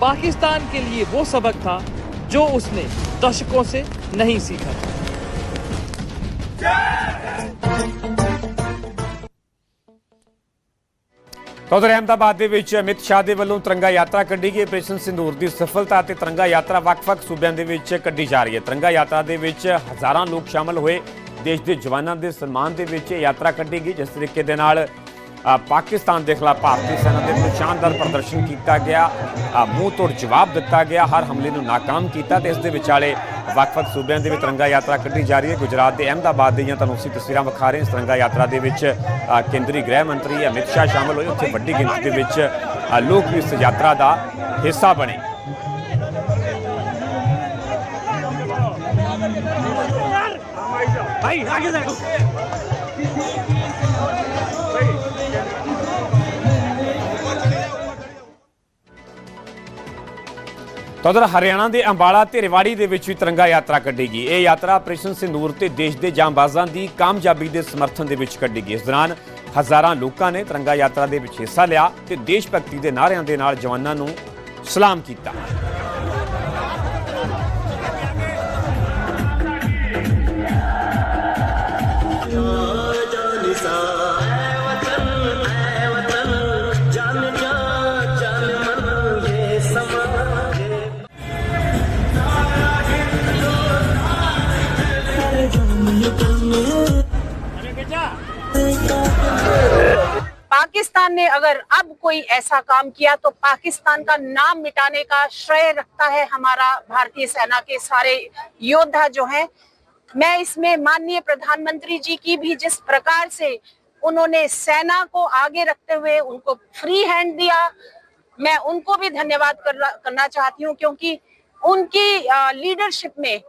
पाकिस्तान के लिए वो सबक था जो उसने दशकों से नहीं सीखा। ਤਾਂ ਉਧਰ ਅਹਿਮਦਾਬਾਦ ਦੇ ਵਿੱਚ ਅਮਿਤ ਸ਼ਾਹ ਦੇ ਵੱਲੋਂ ਤਿਰੰਗਾ ਯਾਤਰਾ ਕੱਢੀ ਗਈ। ਆਪਰੇਸ਼ਨ ਸਿੰਦੂਰ ਦੀ ਸਫਲਤਾ ਤੇ ਤਿਰੰਗਾ ਯਾਤਰਾ ਵੱਖ-ਵੱਖ ਸੂਬਿਆਂ ਦੇ ਵਿੱਚ ਕੱਢੀ ਜਾ ਰਹੀ ਹੈ। ਤਿਰੰਗਾ ਯਾਤਰਾ ਦੇ ਵਿੱਚ ਹਜ਼ਾਰਾਂ ਲੋਕ ਸ਼ਾਮਲ ਹੋਏ। ਦੇਸ਼ ਦੇ ਜਵਾਨਾਂ ਦੇ ਸਨਮਾਨ ਦੇ ਵਿੱਚ ਇਹ ਯਾਤਰਾ ਕੱਢੀ ਗਈ, ਜਿਸ ਤਰੀਕੇ ਦੇ ਨਾਲ ਪਾਕਿਸਤਾਨ ਦੇ ਖਿਲਾਫ ਭਾਰਤੀ ਸੈਨਾ ਦੇ ਵੱਲੋਂ ਸ਼ਾਨਦਾਰ ਪ੍ਰਦਰਸ਼ਨ ਕੀਤਾ ਗਿਆ। ਮੂੰਹ ਤੋੜ ਜਵਾਬ ਦਿੱਤਾ ਗਿਆ। ਹਰ ਹਮਲੇ ਨੂੰ ਨਾਕਾਮ ਕੀਤਾ ਤੇ ਇਸ ਦੇ ਵਿਚਾਲੇ ਵੱਖ-ਵੱਖ ਸੂਬਿਆਂ ਦੇ ਵਿੱਚ ਤਿਰੰਗਾ ਯਾਤਰਾ ਕੱਢੀ ਜਾ ਰਹੀ ਹੈ। ਗੁਜਰਾਤ ਦੇ ਅਹਿਮਦਾਬਾਦ ਦੀਆਂ ਤੁਹਾਨੂੰ ਅਸੀਂ ਤਸਵੀਰਾਂ ਵਿਖਾ ਰਹੇ ਹਾਂ। ਇਸ ਤਿਰੰਗਾ ਯਾਤਰਾ ਦੇ ਵਿੱਚ ਕੇਂਦਰੀ ਗ੍ਰਹਿ ਮੰਤਰੀ ਅਮਿਤ ਸ਼ਾਹ ਸ਼ਾਮਲ ਹੋਏ। ਉੱਥੇ ਵੱਡੀ ਗਿਣਤੀ ਦੇ ਵਿੱਚ ਲੋਕ ਵੀ ਇਸ ਯਾਤਰਾ ਦਾ ਹਿੱਸਾ ਬਣੇ। ਤਾਂ ਉਧਰ ਹਰਿਆਣਾ ਦੇ ਅੰਬਾਲਾ ਤੇ ਰੇਵਾੜੀ ਦੇ ਵਿੱਚ ਵੀ ਤਿਰੰਗਾ ਯਾਤਰਾ ਕੱਢੀ ਗਈ। ਇਹ ਯਾਤਰਾ ਆਪਰੇਸ਼ਨ ਸਿੰਦੂਰ ਤੇ ਦੇਸ਼ ਦੇ ਜਾਂਬਾਜ਼ਾਂ ਦੀ ਕਾਮਯਾਬੀ ਦੇ ਸਮਰਥਨ ਦੇ ਵਿੱਚ ਕੱਢੀ ਗਈ। ਇਸ ਦੌਰਾਨ ਹਜ਼ਾਰਾਂ ਲੋਕਾਂ ਨੇ ਤਿਰੰਗਾ ਯਾਤਰਾ ਦੇ ਵਿੱਚ ਹਿੱਸਾ ਲਿਆ ਤੇ ਦੇਸ਼ ਭਗਤੀ ਦੇ ਨਾਅਰਿਆਂ ਦੇ ਨਾਲ ਜਵਾਨਾਂ ਨੂੰ ਸਲਾਮ ਕੀਤਾ। अगर अब कोई ऐसा काम किया तो पाकिस्तान का नाम मिटाने का श्रेय रखता है हमारा भारतीय सेना के सारे योद्धा जो हैं। मैं इसमें माननीय प्रधानमंत्री जी की भी जिस प्रकार से उन्होंने सेना को आगे रखते हुए उनको फ्री हैंड दिया, मैं उनको भी धन्यवाद करना चाहती हूँ, क्योंकि उनकी लीडरशिप में